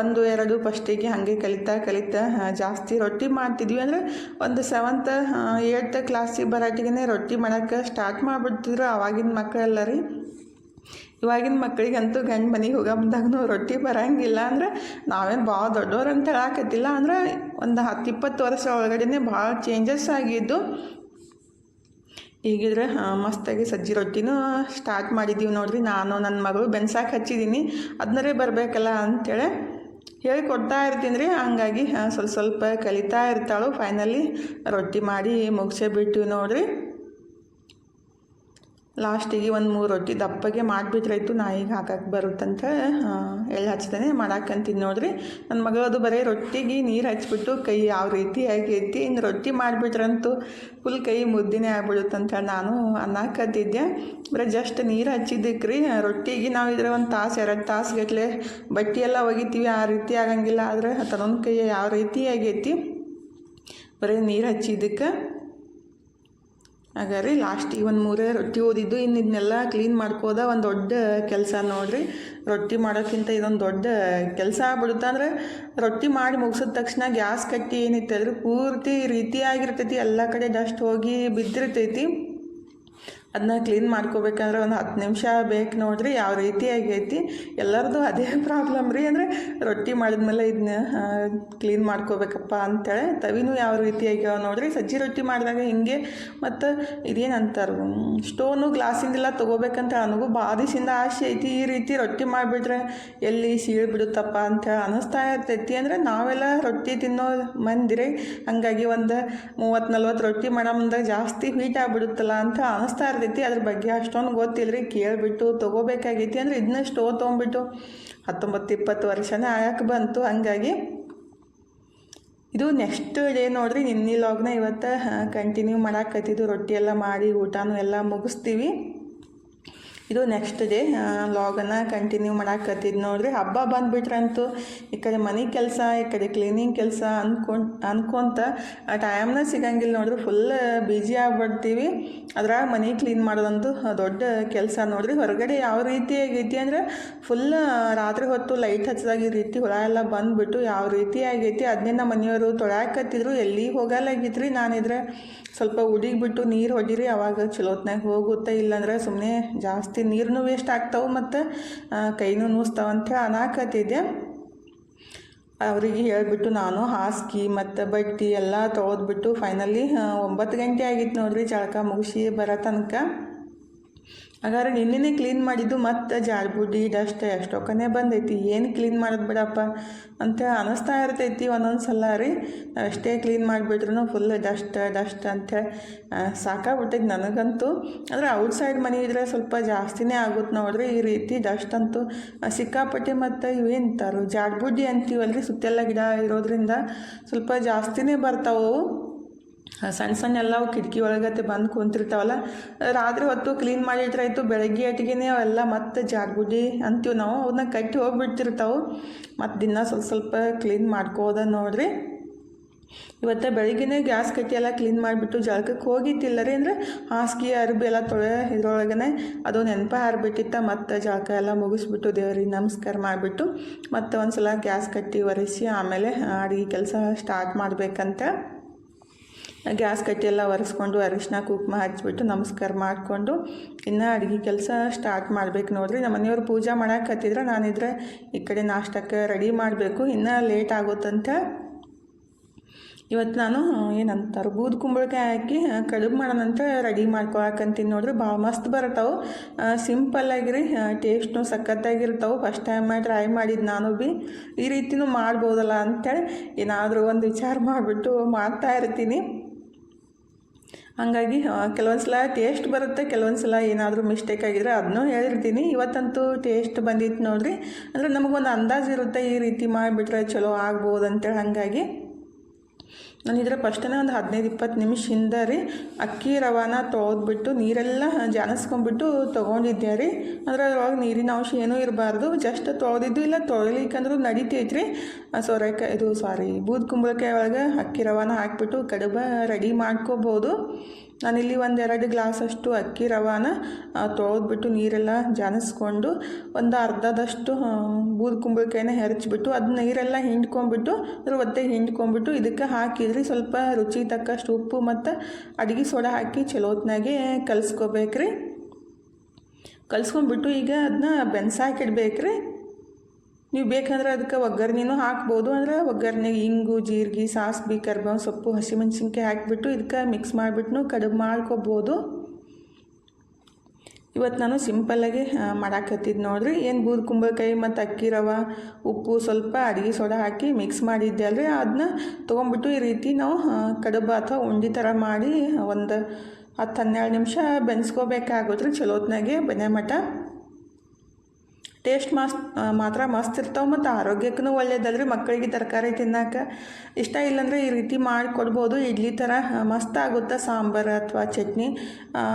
ಒಂದು, ಎರಡು ಫಸ್ಟಿಗೆ ಹಾಗೆ ಕಲಿತಾ ಕಲಿತಾ ಜಾಸ್ತಿ ರೊಟ್ಟಿ ಮಾಡ್ತಿದ್ವಿ. ಅಂದರೆ ಒಂದು ಸೆವೆಂತ್ ಏಯ್ತ್ ಕ್ಲಾಸಿಗೆ ಬರೋಟಿಗೆ ರೊಟ್ಟಿ ಮಾಡೋಕೆ ಸ್ಟಾರ್ಟ್ ಮಾಡಿಬಿಡ್ತಿದ್ರು ಆವಾಗಿನ ಮಕ್ಕಳೆಲ್ಲ ರೀ. ಇವಾಗಿನ ಮಕ್ಕಳಿಗಂತೂ ಗಂಡು ಮನೆಗೆ ಹೋಗೋ ಬಂದಾಗೂ ರೊಟ್ಟಿ ಬರೋಂಗಿಲ್ಲ ಅಂದ್ರೆ ನಾವೇನು ಭಾಳ ದೊಡ್ಡವ್ರು ಅಂತ ಹೇಳಕತ್ತಿಲ್ಲ ಅಂದ್ರೆ ಒಂದು ಹತ್ತು ಇಪ್ಪತ್ತು ವರ್ಷ ಒಳಗಡೆನೆ ಭಾಳ ಚೇಂಜಸ್ ಆಗಿದ್ದು. ಈಗಿದ್ರೆ ಮಸ್ತಾಗಿ ಸಜ್ಜಿ ರೊಟ್ಟಿನೂ ಸ್ಟಾರ್ಟ್ ಮಾಡಿದ್ದೀವಿ ನೋಡಿರಿ. ನಾನು ನನ್ನ ಮಗಳು ಬೆನ್ಸಾಕ್ ಹಚ್ಚಿದ್ದೀನಿ ಅದನ್ನರೇ ಬರಬೇಕಲ್ಲ ಅಂಥೇಳಿ ಹೇಳ್ಕೊಡ್ತಾ ಇರ್ತೀನಿ ರೀ. ಹಂಗಾಗಿ ಸ್ವಲ್ಪ ಸ್ವಲ್ಪ ಕಲಿತಾ ಇರ್ತಾಳು. ಫೈನಲಿ ರೊಟ್ಟಿ ಮಾಡಿ ಮುಗಿಸೇ ಬಿಟ್ಟು ನೋಡ್ರಿ. ಲಾಸ್ಟಿಗೆ ಒಂದು ಮೂರು ರೊಟ್ಟಿ ದಪ್ಪಗೆ ಮಾಡಿಬಿಟ್ರಾಯ್ತು ನಾಯಿಗೆ ಹಾಕಕ್ಕೆ ಬರುತ್ತಂತ ಎಳ್ಳು ಹಚ್ತಾನೆ ಮಾಡಾಕಂತೀನಿ ನೋಡ್ರಿ. ನನ್ನ ಮಗಳದು ಬರೀ ರೊಟ್ಟಿಗೆ ನೀರು ಹಚ್ಬಿಟ್ಟು ಕೈ ಯಾವ ರೀತಿ ಆಗೈತಿ ಇನ್ನು ರೊಟ್ಟಿ ಮಾಡಿಬಿಟ್ರಂತೂ ಫುಲ್ ಕೈ ಮುದ್ದಿನೇ ಆಗ್ಬಿಡುತ್ತಂತ ನಾನು ಅನ್ನಕತ್ತಿದ್ದೆ. ಬರೀ ಜಸ್ಟ್ ನೀರು ಹಚ್ಚಿದ್ದಕ್ಕೆ ರೀ, ರೊಟ್ಟಿಗೆ ನಾವು ಇದ್ರೆ ಒಂದು ತಾಸು, ಎರಡು ತಾಸು ಗಟ್ಟಲೆ ಬಟ್ಟೆ ಎಲ್ಲ ಒಗಿತೀವಿ, ಆ ರೀತಿ ಆಗಂಗಿಲ್ಲ, ಆದರೆ ತನ್ನೊಂದು ಕೈ ಯಾವ ರೀತಿ ಆಗೈತಿ, ಬರೀ ನೀರು ಹಚ್ಚಿದ್ದಕ್ಕೆ ಹಾಗಾದ್ರೆ ಈ ಒಂದು ಮೂರೇ ರೊಟ್ಟಿ ಓದಿದ್ದು ಇನ್ನು ಇದನ್ನೆಲ್ಲ ಕ್ಲೀನ್ ಮಾಡ್ಕೋದ ಒಂದು ದೊಡ್ಡ ಕೆಲಸ ನೋಡ್ರಿ. ರೊಟ್ಟಿ ಮಾಡೋಕ್ಕಿಂತ ಇದೊಂದು ದೊಡ್ಡ ಕೆಲಸ ಆಗ್ಬಿಡುತ್ತೆ. ಅಂದ್ರೆ ರೊಟ್ಟಿ ಮಾಡಿ ಮುಗಿಸಿದ ತಕ್ಷಣ ಗ್ಯಾಸ್ ಕಟ್ಟಿ ಏನಿತ್ತಂದ್ರೆ ಪೂರ್ತಿ ರೀತಿಯಾಗಿರ್ತೈತಿ. ಎಲ್ಲ ಕಡೆ ಡಸ್ಟ್ ಹೋಗಿ ಬಿದ್ದಿರ್ತೈತಿ. ಅದನ್ನ ಕ್ಲೀನ್ ಮಾಡ್ಕೋಬೇಕಂದ್ರೆ ಒಂದು ಹತ್ತು ನಿಮಿಷ ಬೇಕು ನೋಡ್ರಿ, ಯಾವ ರೀತಿ ಆಗೈತಿ ಎಲ್ಲರದು ಅದೇ (laughs) ಪ್ರಾಬ್ಲಮ್ ರೀ. ಅಂದರೆ ರೊಟ್ಟಿ ಮಾಡಿದ್ಮೇಲೆ ಇದನ್ನ ಕ್ಲೀನ್ ಮಾಡ್ಕೋಬೇಕಪ್ಪ ಅಂತೇಳಿ ತವಿನೂ ಯಾವ ರೀತಿ ಆಗ್ಯಾವ ನೋಡ್ರಿ. ಸಜ್ಜಿ ರೊಟ್ಟಿ ಮಾಡಿದಾಗ ಹಿಂಗೆ, ಮತ್ತು ಇದೇನು ಅಂತಾರೆ ಸ್ಟೋನು ಗ್ಲಾಸಿಂದೆಲ್ಲ ತೊಗೋಬೇಕಂತ ನನಗೂ ದಿವಸದಿಂದ ಆಸೆ ಐತಿ. ಈ ರೀತಿ ರೊಟ್ಟಿ ಮಾಡಿಬಿಟ್ರೆ ಎಲ್ಲಿ ಸೀಳು ಬಿಡುತ್ತಪ್ಪ ಅಂತೇಳಿ ಅನ್ನಿಸ್ತಾ ಇರ್ತೈತಿ. ಅಂದರೆ ನಾವೆಲ್ಲ ರೊಟ್ಟಿ ತಿನ್ನೋ ಮಂದಿರಿ, ಹಂಗಾಗಿ ಒಂದು ಮೂವತ್ತು ನಲ್ವತ್ತು ರೊಟ್ಟಿ ಮಾಡೋ ಮುಂದಾಗ ಜಾಸ್ತಿ ಹೀಟ್ ಆಗಿಬಿಡುತ್ತಲ್ಲ ಅಂತ ಅನ್ನಿಸ್ತಾ ಇರ್ತೈತಿ. ಅದ್ರ ಬಗ್ಗೆ ಅಷ್ಟೊಂದು ಗೊತ್ತಿಲ್ಲ ರೀ ಕೇಳಿಬಿಟ್ಟು ತೊಗೋಬೇಕಾಗೈತಿ ಅಂದರೆ ಇದನ್ನ ಸ್ಟೋವ್ ತೊಗೊಂಬಿಟ್ಟು ಹತ್ತೊಂಬತ್ತು ಇಪ್ಪತ್ತು ವರ್ಷನೇ ಆಗಕ್ಕೆ ಬಂತು, ಹಾಗಾಗಿ ಇದು ನೆಕ್ಸ್ಟ್ ಡೇ ನೋಡ್ರಿ, ನಿನ್ನೆ ಲಾಗ್ನ ಇವತ್ತು ಕಂಟಿನ್ಯೂ ಮಾಡಕ್ಕೈತಿದ್ದು ರೊಟ್ಟಿ ಎಲ್ಲ ಮಾಡಿ, ಊಟನೂ ಎಲ್ಲ ಮುಗಿಸ್ತೀವಿ. ಇದು ನೆಕ್ಸ್ಟ್ ಡೇ ಲಾಗನ್ನು ಕಂಟಿನ್ಯೂ ಮಾಡಾಕತ್ತಿದ್ದು ನೋಡ್ರಿ. ಹಬ್ಬ ಬಂದುಬಿಟ್ರಂತೂ ಈ ಕಡೆ ಮನೆ ಕೆಲಸ, ಈ ಕಡೆ ಕ್ಲೀನಿಂಗ್ ಕೆಲಸ ಅಂದ್ಕೊಂಡು ಅಂದ್ಕೊಂತ ಆ ಟೈಮ್ನ ಸಿಗಂಗಿಲ್ಲ ನೋಡ್ರಿ. ಫುಲ್ ಬಿಜಿ ಆಗ್ಬಿಡ್ತೀವಿ. ಅದ್ರಾಗ ಮನೆ ಕ್ಲೀನ್ ಮಾಡೋದಂತೂ ದೊಡ್ಡ ಕೆಲಸ ನೋಡ್ರಿ. ಹೊರಗಡೆ ಯಾವ ರೀತಿ ಆಗೈತಿ ಅಂದ್ರೆ ಫುಲ್ ರಾತ್ರಿ ಹೊತ್ತು ಲೈಟ್ ಹಚ್ಚಿದಾಗ ಈ ರೀತಿ ಹುಳ ಎಲ್ಲ ಬಂದುಬಿಟ್ಟು ಯಾವ ರೀತಿ ಆಗೈತಿ, ಅದನ್ನೇ ಮನೆಯವರು ತೊಳಾಕತ್ತಿದ್ರು ಎಲ್ಲಿ ಹೋಗಲ್ಲಾಗಿತ್ರಿ ನಾನಿದ್ರೆ ಸ್ವಲ್ಪ ಉಡಿಗೆ ಬಿಟ್ಟು ನೀರು ಹೊಡಿರಿ. ಅವಾಗ ಚಲೋತ್ನಾಗ ಹೋಗುತ್ತೆ ಇಲ್ಲಾಂದ್ರೆ ಸುಮ್ಮನೆ ಜಾಸ್ತಿ ನೀರನ್ನು ವೇಸ್ಟ್ ಆಗ್ತಾವೆ ಮತ್ತು ಕೈನೂ ನೂಸ್ತಾವ ಅಂತ ಅನ್ನಕತ್ತಿದ್ದೆ ಅವರಿಗೆ ಹೇಳಿಬಿಟ್ಟು ನಾನು ಹಾಸಿಗೆ ಮತ್ತು ಬಟ್ಟೆ ಎಲ್ಲ ತೊಳೆದ್ಬಿಟ್ಟು ಫೈನಲಿ ಒಂಬತ್ತು ಗಂಟೆ ಆಗಿತ್ತು ನೋಡ್ರಿ ಜಳಕ ಮುಗಿಸಿ ಬರೋ ತನಕ. ಹಾಗಾದ್ರೆ ನಿನ್ನೆ ಕ್ಲೀನ್ ಮಾಡಿದ್ದು ಮತ್ತು ಜಾರ್ಬುಡಿ ಡಸ್ಟ್ ಎಷ್ಟೊಕ್ಕನೇ ಬಂದೈತಿ. ಏನು ಕ್ಲೀನ್ ಮಾಡೋದು ಬಿಡಪ್ಪ? ಅಂತ ಅನ್ನಿಸ್ತಾ ಇರ್ತೈತಿ ಒಂದೊಂದು ಸಲ ರೀ. ನಾವು ಎಷ್ಟೇ ಕ್ಲೀನ್ ಮಾಡಿಬಿಟ್ರು ಫುಲ್ ಡಸ್ಟ್ ಡಸ್ಟ್ ಅಂತ ಸಾಕಾಗ್ಬಿಟ್ಟೈತಿ ನನಗಂತೂ. ಆದರೆ ಔಟ್ಸೈಡ್ ಮನೆ ಇದ್ರೆ ಸ್ವಲ್ಪ ಜಾಸ್ತಿನೇ ಆಗುತ್ತೆ ನೋಡ್ರಿ. ಈ ರೀತಿ ಡಸ್ಟ್ ಅಂತೂ ಸಿಕ್ಕಾಪಟ್ಟೆ ಮತ್ತು ಇವೇಂತಾರು ಜಾಡ್ಬುಡ್ಡಿ ಅಂತೀವಲ್ರಿ ಸುತ್ತೆಲ್ಲ ಗಿಡ ಇರೋದ್ರಿಂದ ಸ್ವಲ್ಪ ಜಾಸ್ತಿನೇ ಬರ್ತಾವೆ. ಸಣ್ಣ ಸಣ್ಣ ಎಲ್ಲ ಅವು ಕಿಟಕಿ ಒಳಗತ್ತೆ ಬಂದು ಕುಂತಿರ್ತಾವಲ್ಲ, ರಾತ್ರಿ ಹೊತ್ತು ಕ್ಲೀನ್ ಮಾಡಿಟ್ರಾಯ್ತು ಬೆಳಗ್ಗೆ ಅಟ್ಟಿಗೆನೇ ಅವೆಲ್ಲ ಮತ್ತೆ ಜಾಗುಡಿ ಅಂತೀವಿ ನಾವು ಅವನ್ನ ಕಟ್ಟಿ ಹೋಗ್ಬಿಡ್ತಿರ್ತಾವೆ. ಮತ್ತು ದಿನ ಸ್ವಲ್ಪ ಸ್ವಲ್ಪ ಕ್ಲೀನ್ ಮಾಡ್ಕೋದ ನೋಡ್ರಿ. ಇವತ್ತು ಬೆಳಿಗ್ಗೆನೇ ಗ್ಯಾಸ್ ಕಟ್ಟಿ ಎಲ್ಲ ಕ್ಲೀನ್ ಮಾಡಿಬಿಟ್ಟು ಜಳಕಕ್ಕೆ ಹೋಗಿತ್ತಿಲ್ಲ ರೀ ಅಂದರೆ ಹಾಸಿಗೆ, ಅರ್ಬಿ ಎಲ್ಲ ತೊಳೆ ಇದ್ರೊಳಗನೆ ಅದು ನೆನಪ ಹಾರ್ಬಿಟ್ಟಿತ್ತ, ಮತ್ತು ಜಳಕ ಎಲ್ಲ ಮುಗಿಸ್ಬಿಟ್ಟು ದೇವ್ರಿಗೆ ನಮಸ್ಕಾರ ಮಾಡಿಬಿಟ್ಟು ಮತ್ತು ಒಂದು ಸಲ ಗ್ಯಾಸ್ ಕಟ್ಟಿ ಒರೆಸಿ ಆಮೇಲೆ ಅಡುಗೆ ಕೆಲಸ ಸ್ಟಾರ್ಟ್ ಮಾಡಬೇಕಂತ. ಗ್ಯಾಸ್ ಕಟ್ಟಿ ಎಲ್ಲ ಒರೆಸ್ಕೊಂಡು ಅರಿಶಿನ ಕುಂಕುಮ ಹಚ್ಚಿಬಿಟ್ಟು ನಮಸ್ಕಾರ ಮಾಡಿಕೊಂಡು ಇನ್ನು ಅಡುಗೆ ಕೆಲಸ ಸ್ಟಾರ್ಟ್ ಮಾಡಬೇಕು ನೋಡ್ರಿ. ನಮ್ಮ ಮನೆಯವ್ರು ಪೂಜೆ ಮಾಡಾಕತ್ತಿದ್ರೆ ನಾನಿದ್ರೆ ಈ ಕಡೆ ನಾಷ್ಟಕ್ಕೆ ರೆಡಿ ಮಾಡಬೇಕು. ಇನ್ನೂ ಲೇಟ್ ಆಗುತ್ತಂತ ಇವತ್ತು ನಾನು ಏನಂತಾರೆ, ಬೂದ್ ಕುಂಬಳಕಾಯಿ ಹಾಕಿ ಕಡುಬು ಮಾಡೋಣಂತ ರೆಡಿ ಮಾಡ್ಕೊಳಕಂತೀನಿ ನೋಡ್ರಿ. ಭಾಳ ಮಸ್ತ್ ಬರ್ತಾವೆ ಸಿಂಪಲ್ ಆಗಿರಿ ಟೇಸ್ಟ್ನು ಸಖತ್ತಾಗಿರ್ತಾವೆ. ಫಸ್ಟ್ ಟೈಮ್ ಟ್ರೈ ಮಾಡಿದ್ದು ನಾನು ಬಿ. ಈ ರೀತಿನೂ ಮಾಡ್ಬೋದಲ್ಲ ಅಂತೇಳಿ ಏನಾದರೂ ಒಂದು ವಿಚಾರ ಮಾಡಿಬಿಟ್ಟು ಮಾಡ್ತಾ ಇರ್ತೀನಿ. ಹಾಗಾಗಿ ಕೆಲವೊಂದು ಸಲ ಟೇಸ್ಟ್ ಬರುತ್ತೆ, ಕೆಲವೊಂದು ಸಲ ಏನಾದರೂ ಮಿಸ್ಟೇಕ್ ಆಗಿದ್ರೆ ಅದನ್ನೂ ಹೇಳಿರ್ತೀನಿ. ಇವತ್ತಂತೂ ಟೇಸ್ಟ್ ಬಂದಿತ್ತು ನೋಡ್ರಿ. ಅಂದರೆ ನಮಗೊಂದು ಅಂದಾಜು ಇರುತ್ತೆ, ಈ ರೀತಿ ಮಾಡಿಬಿಟ್ರೆ ಚಲೋ ಆಗ್ಬೋದು ಅಂತೇಳಿ ಹಾಗಾಗಿ. ನಾನು ಇದರ ಫಸ್ಟನೇ ಒಂದು ಹದಿನೈದು, ಇಪ್ಪತ್ತು ನಿಮಿಷ ಹಿಂದೆ ರೀ, ಅಕ್ಕಿ ರವಾನ ತೊಳೆದ್ಬಿಟ್ಟು ನೀರೆಲ್ಲ ಜಾನಿಸ್ಕೊಂಡ್ಬಿಟ್ಟು ತೊಗೊಂಡಿದ್ದೆ ರೀ. ಅಂದ್ರೆ ಅದ್ರೊಳಗೆ ನೀರಿನ ಅಂಶ ಏನೂ ಇರಬಾರ್ದು ಜಸ್ಟ್ ತೊಳೆದಿದ್ದು ಇಲ್ಲ ತೊಳಿಲಿಕ್ಕಂದ್ರೂ ರೀ ಸೋರೆಕಾಯಿ, ಇದು ಸಾರಿ ಬೂದ್ ಕುಂಬಳಕಾಯಿ ಒಳಗೆ ಅಕ್ಕಿ ರವಾನ ಹಾಕಿಬಿಟ್ಟು ಕಡುಬ ರೆಡಿ ಮಾಡ್ಕೋಬೋದು. ನಾನಿಲ್ಲಿ ಒಂದೆರಡು ಗ್ಲಾಸಷ್ಟು ಅಕ್ಕಿ ರವಾನ ತೊಳೆದ್ಬಿಟ್ಟು ನೀರೆಲ್ಲ ಜಾನಿಸ್ಕೊಂಡು ಒಂದು ಅರ್ಧದಷ್ಟು ಬೂದು ಕುಂಬಳಕಾಯಿನ ಹೆರಚ್ಬಿಟ್ಟು ಅದು ನೀರೆಲ್ಲ ಹಿಂಡ್ಕೊಂಡ್ಬಿಟ್ಟು, ಅದ್ರ ಒತ್ತೆ ಹಿಂಡ್ಕೊಂಡ್ಬಿಟ್ಟು ಇದಕ್ಕೆ ಹಾಕಿದ್ರಿ ಸ್ವಲ್ಪ ರುಚಿ ತಕ್ಕಷ್ಟು ಉಪ್ಪು ಮತ್ತು ಅಡುಗೆ ಸೋಡಾ ಹಾಕಿ ಚಲೋ ಹೊತ್ನಾಗೆ ಕಲಿಸ್ಕೋಬೇಕ್ರಿ. ಕಲಿಸ್ಕೊಂಡ್ಬಿಟ್ಟು ಈಗ ಅದನ್ನ ಬೆನ್ಸಾಕಿಡ್ಬೇಕ್ರಿ. ನೀವು ಬೇಕಂದ್ರೆ ಅದಕ್ಕೆ ಒಗ್ಗರ್ಣೆನೂ ಹಾಕ್ಬೋದು. ಅಂದ್ರೆ ಒಗ್ಗರಣೆ ಇಂಗು, ಜೀರಿಗೆ, ಸಾಸ್ಬಿ ಕರ್ಬೇವು ಸೊಪ್ಪು, ಹಸಿಮೆಣ್ಸಿನ್ಕಾಯಿ ಹಾಕಿಬಿಟ್ಟು ಇದಕ್ಕೆ ಮಿಕ್ಸ್ ಮಾಡಿಬಿಟ್ಟು ಕಡುಬು ಮಾಡ್ಕೊಬೋದು. ಇವತ್ತು ನಾನು ಸಿಂಪಲ್ಲಾಗಿ ಮಾಡಾಕತ್ತಿದ್ದು ನೋಡಿರಿ. ಏನು ಬೂದು ಕುಂಬಳಕಾಯಿ ಮತ್ತು ಅಕ್ಕಿ ರವೆ, ಉಪ್ಪು ಸ್ವಲ್ಪ ಅಡುಗೆ ಸೋಡಾ ಹಾಕಿ ಮಿಕ್ಸ್ ಮಾಡಿದ್ದೆ ಅಲ್ರಿ. ಅದನ್ನ ತೊಗೊಂಬಿಟ್ಟು ಈ ರೀತಿ ನಾವು ಕಡುಬು ಅಥವಾ ಉಂಡಿ ಥರ ಮಾಡಿ ಒಂದು ಹತ್ತು ಹನ್ನೆರಡು ನಿಮಿಷ ಬೆನ್ಸ್ಕೋಬೇಕಾಗುತ್ತೆ ಚಲೋತ್ನಾಗೆ ಬೆನೆ ಮಟ ಟೇಸ್ಟ್ ಮಸ್ತ್ ಮಾತ್ರ ಮಸ್ತ್ ಇರ್ತಾವೆ ಮತ್ತು ಆರೋಗ್ಯಕ್ಕೂ ಒಳ್ಳೇದಲ್ರಿ ಮಕ್ಕಳಿಗೆ ತರಕಾರಿ ತಿನ್ನೋಕೆ. ಇಷ್ಟ ಇಲ್ಲಾಂದ್ರೆ ಈ ರೀತಿ ಮಾಡಿ ಕೊಡ್ಬೋದು. ಇಡ್ಲಿ ಥರ ಮಸ್ತ್ ಆಗುತ್ತೆ ಸಾಂಬಾರು ಅಥವಾ ಚಟ್ನಿ?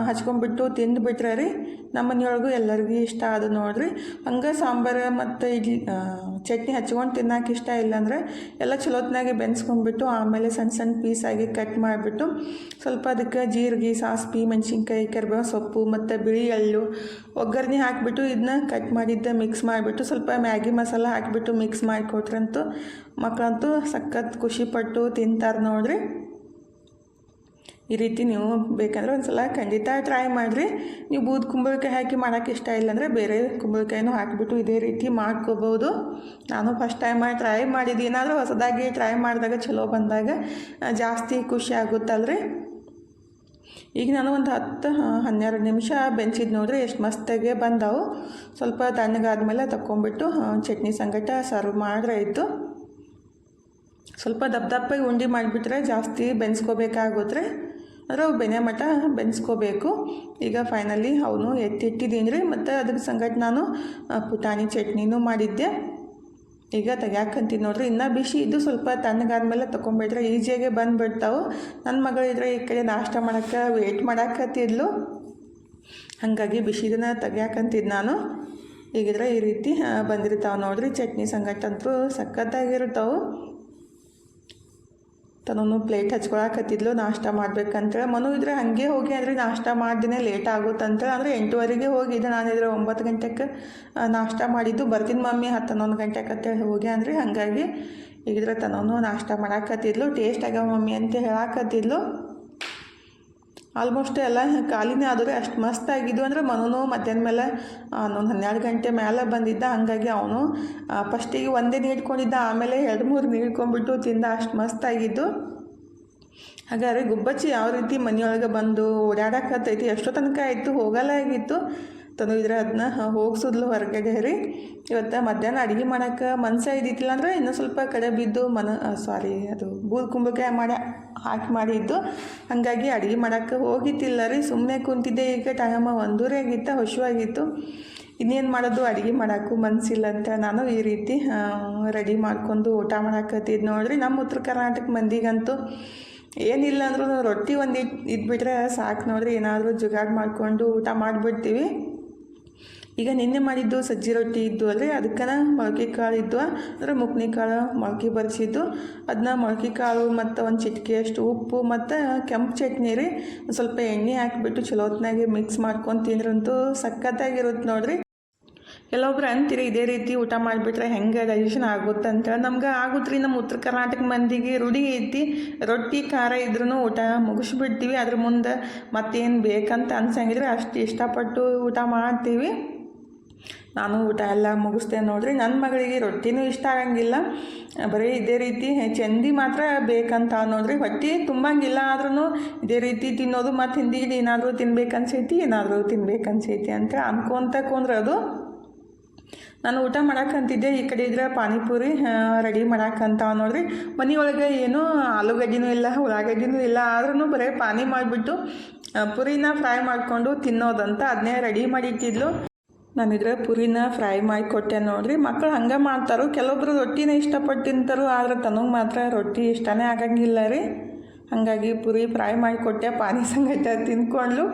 ಹಚ್ಕೊಂಡ್ಬಿಟ್ಟು ತಿಂದುಬಿಟ್ರೆ ರೀ ನಮ್ಮ ಮನೆಯೊಳಗೂ ಎಲ್ಲರಿಗೂ ಇಷ್ಟ ಅದು ನೋಡಿರಿ. ಹಂಗೆ ಸಾಂಬಾರು ಮತ್ತು ಇಡ್ಲಿ ಚಟ್ನಿ ಹಚ್ಕೊಂಡು ತಿನ್ನಕ್ಕೆ ಇಷ್ಟ ಇಲ್ಲಾಂದ್ರೆ ಎಲ್ಲ ಚಲೋತ್ನಾಗೆ ಬೆನ್ಸ್ಕೊಂಡ್ಬಿಟ್ಟು ಆಮೇಲೆ ಸಣ್ಣ ಸಣ್ಣ ಪೀಸಾಗಿ ಕಟ್ ಮಾಡಿಬಿಟ್ಟು ಸ್ವಲ್ಪ ಅದಕ್ಕೆ ಜೀರಿಗೆ ಸಾಸ್ಪಿ ಮೆಣಸಿನ್ಕಾಯಿ ಕರಿಬೇವು ಸೊಪ್ಪು ಮತ್ತು ಬಿಳಿ ಎಳ್ಳು ಒಗ್ಗರಣೆ ಹಾಕಿಬಿಟ್ಟು ಇದನ್ನ ಕಟ್ ಮಾಡಿದ್ದ ಮಿಕ್ಸ್ ಮಾಡಿಬಿಟ್ಟು ಸ್ವಲ್ಪ ಮ್ಯಾಗಿ ಮಸಾಲ ಹಾಕಿಬಿಟ್ಟು ಮಿಕ್ಸ್ ಮಾಡಿಕೊಟ್ರಂತೂ ಮಕ್ಕಳಂತೂ ಸಖತ್ ಖುಷಿಪಟ್ಟು ತಿಂತಾರೆ ನೋಡ್ರಿ. ಈ ರೀತಿ ನೀವು ಬೇಕಂದ್ರೆ ಒಂದು ಸಲ ಖಂಡಿತ ಟ್ರೈ ಮಾಡಿರಿ. ನೀವು ಬೂದು ಕುಂಬಳಕಾಯಿ ಹಾಕಿ ಮಾಡೋಕ್ಕೆ ಇಷ್ಟ ಇಲ್ಲಾಂದರೆ ಬೇರೆ ಕುಂಬಳಕಾಯಿನೂ ಹಾಕಿಬಿಟ್ಟು ಇದೇ ರೀತಿ ಮಾಡ್ಕೋಬೋದು. ನಾನು ಫಸ್ಟ್ ಟೈಮ್ ಟ್ರೈ ಮಾಡಿದ್ದು. ಏನಾದರೂ ಹೊಸದಾಗಿ ಟ್ರೈ ಮಾಡಿದಾಗ ಚಲೋ ಬಂದಾಗ ಜಾಸ್ತಿ ಖುಷಿ ಆಗುತ್ತಲ್ರಿ. ಈಗ ನಾನು ಒಂದು ಹತ್ತು ಹನ್ನೆರಡು ನಿಮಿಷ ಬೆಂಚಿದ್ದು ನೋಡ್ರಿ. ಎಷ್ಟು ಮಸ್ತಾಗೆ ಬಂದವು. ಸ್ವಲ್ಪ ತಣ್ಣಗಾದ್ಮೇಲೆ ತಗೊಂಬಿಟ್ಟು ಚಟ್ನಿ ಸಂಗಟ ಸರ್ವ್ ಮಾಡ್ರೆ ಆಯಿತು. ಸ್ವಲ್ಪ ದಪ್ಪ ದಪ್ಪಾಗಿ ಉಂಡೆ ಮಾಡಿಬಿಟ್ರೆ ಜಾಸ್ತಿ ಬೆನ್ಸ್ಕೋಬೇಕಾಗುತ್ತೆ ಅಂದರೆ ಅವು ಬೆನೆ ಮಠ ಬೆನ್ಸ್ಕೋಬೇಕು. ಈಗ ಫೈನಲಿ ಅವನು ಎತ್ತಿಟ್ಟಿದ್ದೀನಿ ರೀ ಮತ್ತು ಅದಕ್ಕೆ ಸಂಗಟ ನಾನು ಪುಟಾಣಿ ಚಟ್ನಿನೂ ಮಾಡಿದ್ದೆ. ಈಗ ತೆಗ್ಯಾಕಂತೀನಿ ನೋಡ್ರಿ. ಇನ್ನೂ ಬಿಸಿ ಇದ್ದು ಸ್ವಲ್ಪ ತಣ್ಣಗಾದ್ಮೇಲೆ ತೊಗೊಂಬಿಟ್ರೆ ಈಜಿಯಾಗೆ ಬಂದುಬಿಡ್ತಾವೆ. ನನ್ನ ಮಗಳಿದ್ರೆ ಈ ಕಡೆ ನಾಷ್ಟ ಮಾಡೋಕ್ಕೆ ವೇಟ್ ಮಾಡಾಕತ್ತಿದ್ಲು ಹಾಗಾಗಿ ಬಿಸಿದನ್ನ ತೆಗ್ಯಾಕಂತಿದ್ದು ನಾನು. ಈಗಿದ್ರೆ ಈ ರೀತಿ ಬಂದಿರ್ತಾವೆ ನೋಡ್ರಿ. ಚಟ್ನಿ ಸಂಗಟ ಅಂತೂ ಸಖತ್ತಾಗಿರ್ತಾವೆ. ತನೂ ಪ್ಲೇಟ್ ಹಚ್ಕೊಳಕತ್ತಿದ್ಲು ನಾಷ್ಟ ಮಾಡ್ಬೇಕಂತೇಳಿ. ಮನು ಇದ್ರೆ ಹಾಗೆ ಹೋಗಿ ಅಂದರೆ ನಾಷ್ಟ ಮಾಡ್ದಿನೇ ಲೇಟ್ ಆಗುತ್ತಂತೇಳಿ. ಅಂದರೆ ಎಂಟುವರೆಗೆ ಹೋಗಿದ್ದೆ ನಾನಿದ್ರೆ ಒಂಬತ್ತು ಗಂಟೆಗೆ ನಾಷ್ಟ ಮಾಡಿದ್ದು. ಬರ್ತೀನಿ ಮಮ್ಮಿ ಹತ್ತು ಹನ್ನೊಂದು ಗಂಟೆಗೆ ಅಂತೇಳಿ ಹೋಗಿ ಅಂದರೆ ಹಾಗಾಗಿ. ಈಗಿದ್ರೆ ತನೂ ನಾಷ್ಟ ಮಾಡಾಕತ್ತಿದ್ಲು ಟೇಸ್ಟ್ ಆಗ್ಯಾವ ಮಮ್ಮಿ ಅಂತ ಹೇಳಾಕತ್ತಿದ್ಲು ಆಲ್ಮೋಸ್ಟ್ ಎಲ್ಲ ಖಾಲಿನೇ ಆದರೆ ಅಷ್ಟು ಮಸ್ತ್ ಆಗಿದ್ದು ಅಂದರೆ ಮನೋನು ಮಧ್ಯಾಹ್ನ ಮೇಲೆ ಒಂದು ಹನ್ನೆರಡು ಗಂಟೆ ಮೇಲೆ ಬಂದಿದ್ದ, ಹಾಗಾಗಿ ಅವನು ಫಸ್ಟಿಗೆ ಒಂದೇ ನೀಡ್ಕೊಂಡಿದ್ದ ಆಮೇಲೆ ಎರಡು ಮೂರು ನೀಡ್ಕೊಂಡ್ಬಿಟ್ಟು ತಿಂದ, ಅಷ್ಟು ಮಸ್ತ್ ಆಗಿದ್ದು. ಹಾಗಾದ್ರೆ ಗುಬ್ಬಚ್ಚಿ ಯಾವ ರೀತಿ ಮನೆಯೊಳಗೆ ಬಂದು ಓಡಾಡಕತ್ತೈತಿ, ಎಷ್ಟೋ ತನಕ ಆಯಿತು ಹೋಗಲ್ಲ ಆಗಿತ್ತು. ತನು ಇದ್ರೆ ಅದನ್ನ ಹೋಗ್ಸಿದ್ಲು ಹೊರಗಡೆ ರೀ. ಇವತ್ತು ಮಧ್ಯಾಹ್ನ ಅಡುಗೆ ಮಾಡೋಕೆ ಮನ್ಸೇ ಇದ್ದಿತ್ತಿಲ್ಲ ಅಂದ್ರೆ ಇನ್ನೂ ಸ್ವಲ್ಪ ಕಡೆ ಬಿದ್ದು ಮನ ಸಾರಿ ಅದು ಬೂದು ಕುಂಬಳಕಾಯಿ ಮಾಡಿ, ಹಾಕಿ ಮಾಡಿದ್ದು ಹಾಗಾಗಿ ಅಡುಗೆ ಮಾಡೋಕ್ಕೆ ಹೋಗಿತ್ತಿಲ್ಲ ರೀ. ಸುಮ್ಮನೆ ಕುಂತಿದ್ದೆ, ಈಗ ಟೈಮ ಒಂದೂರೇ ಆಗಿತ್ತು, ಹಶುವಾಗಿತ್ತು. ಇನ್ನೇನು ಮಾಡೋದು, ಅಡುಗೆ ಮಾಡೋಕ್ಕೂ ಮನಸ್ಸಿಲ್ಲ ಅಂತ ನಾನು ಈ ರೀತಿ ರೆಡಿ ಮಾಡ್ಕೊಂಡು ಊಟ ಮಾಡಾಕತ್ತಿದ್ದು ನೋಡ್ರಿ. ನಮ್ಮ ಉತ್ತರ ಕರ್ನಾಟಕ ಮಂದಿಗಂತೂ ಏನಿಲ್ಲ ಅಂದ್ರೂ ರೊಟ್ಟಿ ಒಂದು ಇಟ್ಟು ಇದ್ಬಿಟ್ರೆ ಸಾಕು ನೋಡ್ರಿ. ಏನಾದರೂ ಜುಗಾಡ್ ಮಾಡಿಕೊಂಡು ಊಟ ಮಾಡಿಬಿಡ್ತೀವಿ. ಈಗ ನಿನ್ನೆ ಮಾಡಿದ್ದು ಸಜ್ಜಿ ರೊಟ್ಟಿ ಇದ್ದು ಅಲ್ರಿ ಅದಕ್ಕೆ ಮೊಳಕೆ ಕಾಳು ಇದ್ದು, ಅಂದರೆ ಮುಕ್ನಿ ಕಾಳು ಮೊಳಕೆ ಬರೆಸಿದ್ದು. ಅದನ್ನ ಮೊಳಕೆ ಕಾಳು ಮತ್ತು ಒಂದು ಚಿಟಿಕೆಯಷ್ಟು ಉಪ್ಪು ಮತ್ತು ಕೆಂಪು ಚಟ್ನಿ ರೀ. ಸ್ವಲ್ಪ ಎಣ್ಣೆ ಹಾಕಿಬಿಟ್ಟು ಚಲೋ ಹೊತ್ನಾಗೆ ಮಿಕ್ಸ್ ಮಾಡ್ಕೊಂಡು ತಿಂದ್ರಂತೂ ಸಖತ್ತಾಗಿರುತ್ತೆ ನೋಡಿರಿ. ಕೆಲವೊಬ್ರು ಅಂತೀರಿ ಇದೇ ರೀತಿ ಊಟ ಮಾಡಿಬಿಟ್ರೆ ಹೆಂಗೆ ಡೈಜೆಷನ್ ಆಗುತ್ತೆ ಅಂತೇಳಿ. ನಮ್ಗೆ ಆಗುತ್ತೆ ರೀ ನಮ್ಮ ಉತ್ತರ ಕರ್ನಾಟಕ ಮಂದಿಗೆ ರೂಢಿ ಐತಿ. ರೊಟ್ಟಿ, ಖಾರ ಇದ್ರೂ ಊಟ ಮುಗಿಸ್ಬಿಡ್ತೀವಿ. ಅದ್ರ ಮುಂದೆ ಮತ್ತೇನು ಬೇಕಂತ ಅನ್ಸಂಗಿದ್ರೆ ಅಷ್ಟು ಇಷ್ಟಪಟ್ಟು ಊಟ ಮಾಡ್ತೀವಿ. ನಾನು ಊಟ ಎಲ್ಲ ಮುಗಿಸ್ದೆ ನೋಡಿರಿ. ನನ್ನ ಮಗಳಿಗೆ ರೊಟ್ಟಿನೂ ಇಷ್ಟ ಆಗಂಗಿಲ್ಲ. ಬರೀ ಇದೇ ರೀತಿ ಚಂದಿ ಮಾತ್ರ ಬೇಕಂತ ನೋಡ್ರಿ. ಹೊಟ್ಟೆ ತುಂಬಂಗಿಲ್ಲ ಆದ್ರೂ ಇದೇ ರೀತಿ ತಿನ್ನೋದು ಮತ್ತು ಹಿಂದಿಗಿಡಿ ಏನಾದರೂ ತಿನ್ಬೇಕನ್ಸೈತಿ ಏನಾದರೂ ತಿನ್ಬೇಕನ್ಸೈತಿ ಅಂತ ಅನ್ಕೊಂತ ಅದು ನಾನು ಊಟ ಮಾಡಕ್ಕಂತಿದ್ದೆ ಈ ಕಡೆ ಇದ್ರೆ ಪಾನಿಪುರಿ ರೆಡಿ ಮಾಡಕ್ಕಂತ ನೋಡ್ರಿ. ಮನೆಯೊಳಗೆ ಏನು ಆಲೂಗಡ್ಡಿನೂ ಇಲ್ಲ, ಉಳ್ಳಾಗಡ್ಡಿನೂ ಇಲ್ಲ ಆದ್ರೂ ಬರೀ ಪಾನಿ ಮಾಡಿಬಿಟ್ಟು ಪುರಿನ ಫ್ರೈ ಮಾಡಿಕೊಂಡು ತಿನ್ನೋದಂತ ಅದನ್ನೇ ರೆಡಿ ಮಾಡಿಟ್ಟಿದ್ಲು. ನಾನಿದ್ರೆ ಪುರಿನ ಫ್ರೈ ಮಾಡಿ ಕೊಟ್ಟೆ ನೋಡ್ರಿ. ಮಕ್ಕಳು ಹಂಗೆ ಮಾಡ್ತಾರೋ, ಕೆಲವೊಬ್ರು ರೊಟ್ಟಿನೇ ಇಷ್ಟಪಟ್ಟು ತಿಂತಾರೋ, ಆದ್ರೆ ತನಗೆ ಮಾತ್ರ ರೊಟ್ಟಿ ಇಷ್ಟನೇ ಆಗಂಗಿಲ್ಲ ರೀ. ಹಾಗಾಗಿ ಪುರಿ ಫ್ರೈ ಮಾಡಿ ಕೊಟ್ಟೆ, ಪಾನಿ ಸಂಗಟ ತಿನ್ಕೊಂಡ್ಲು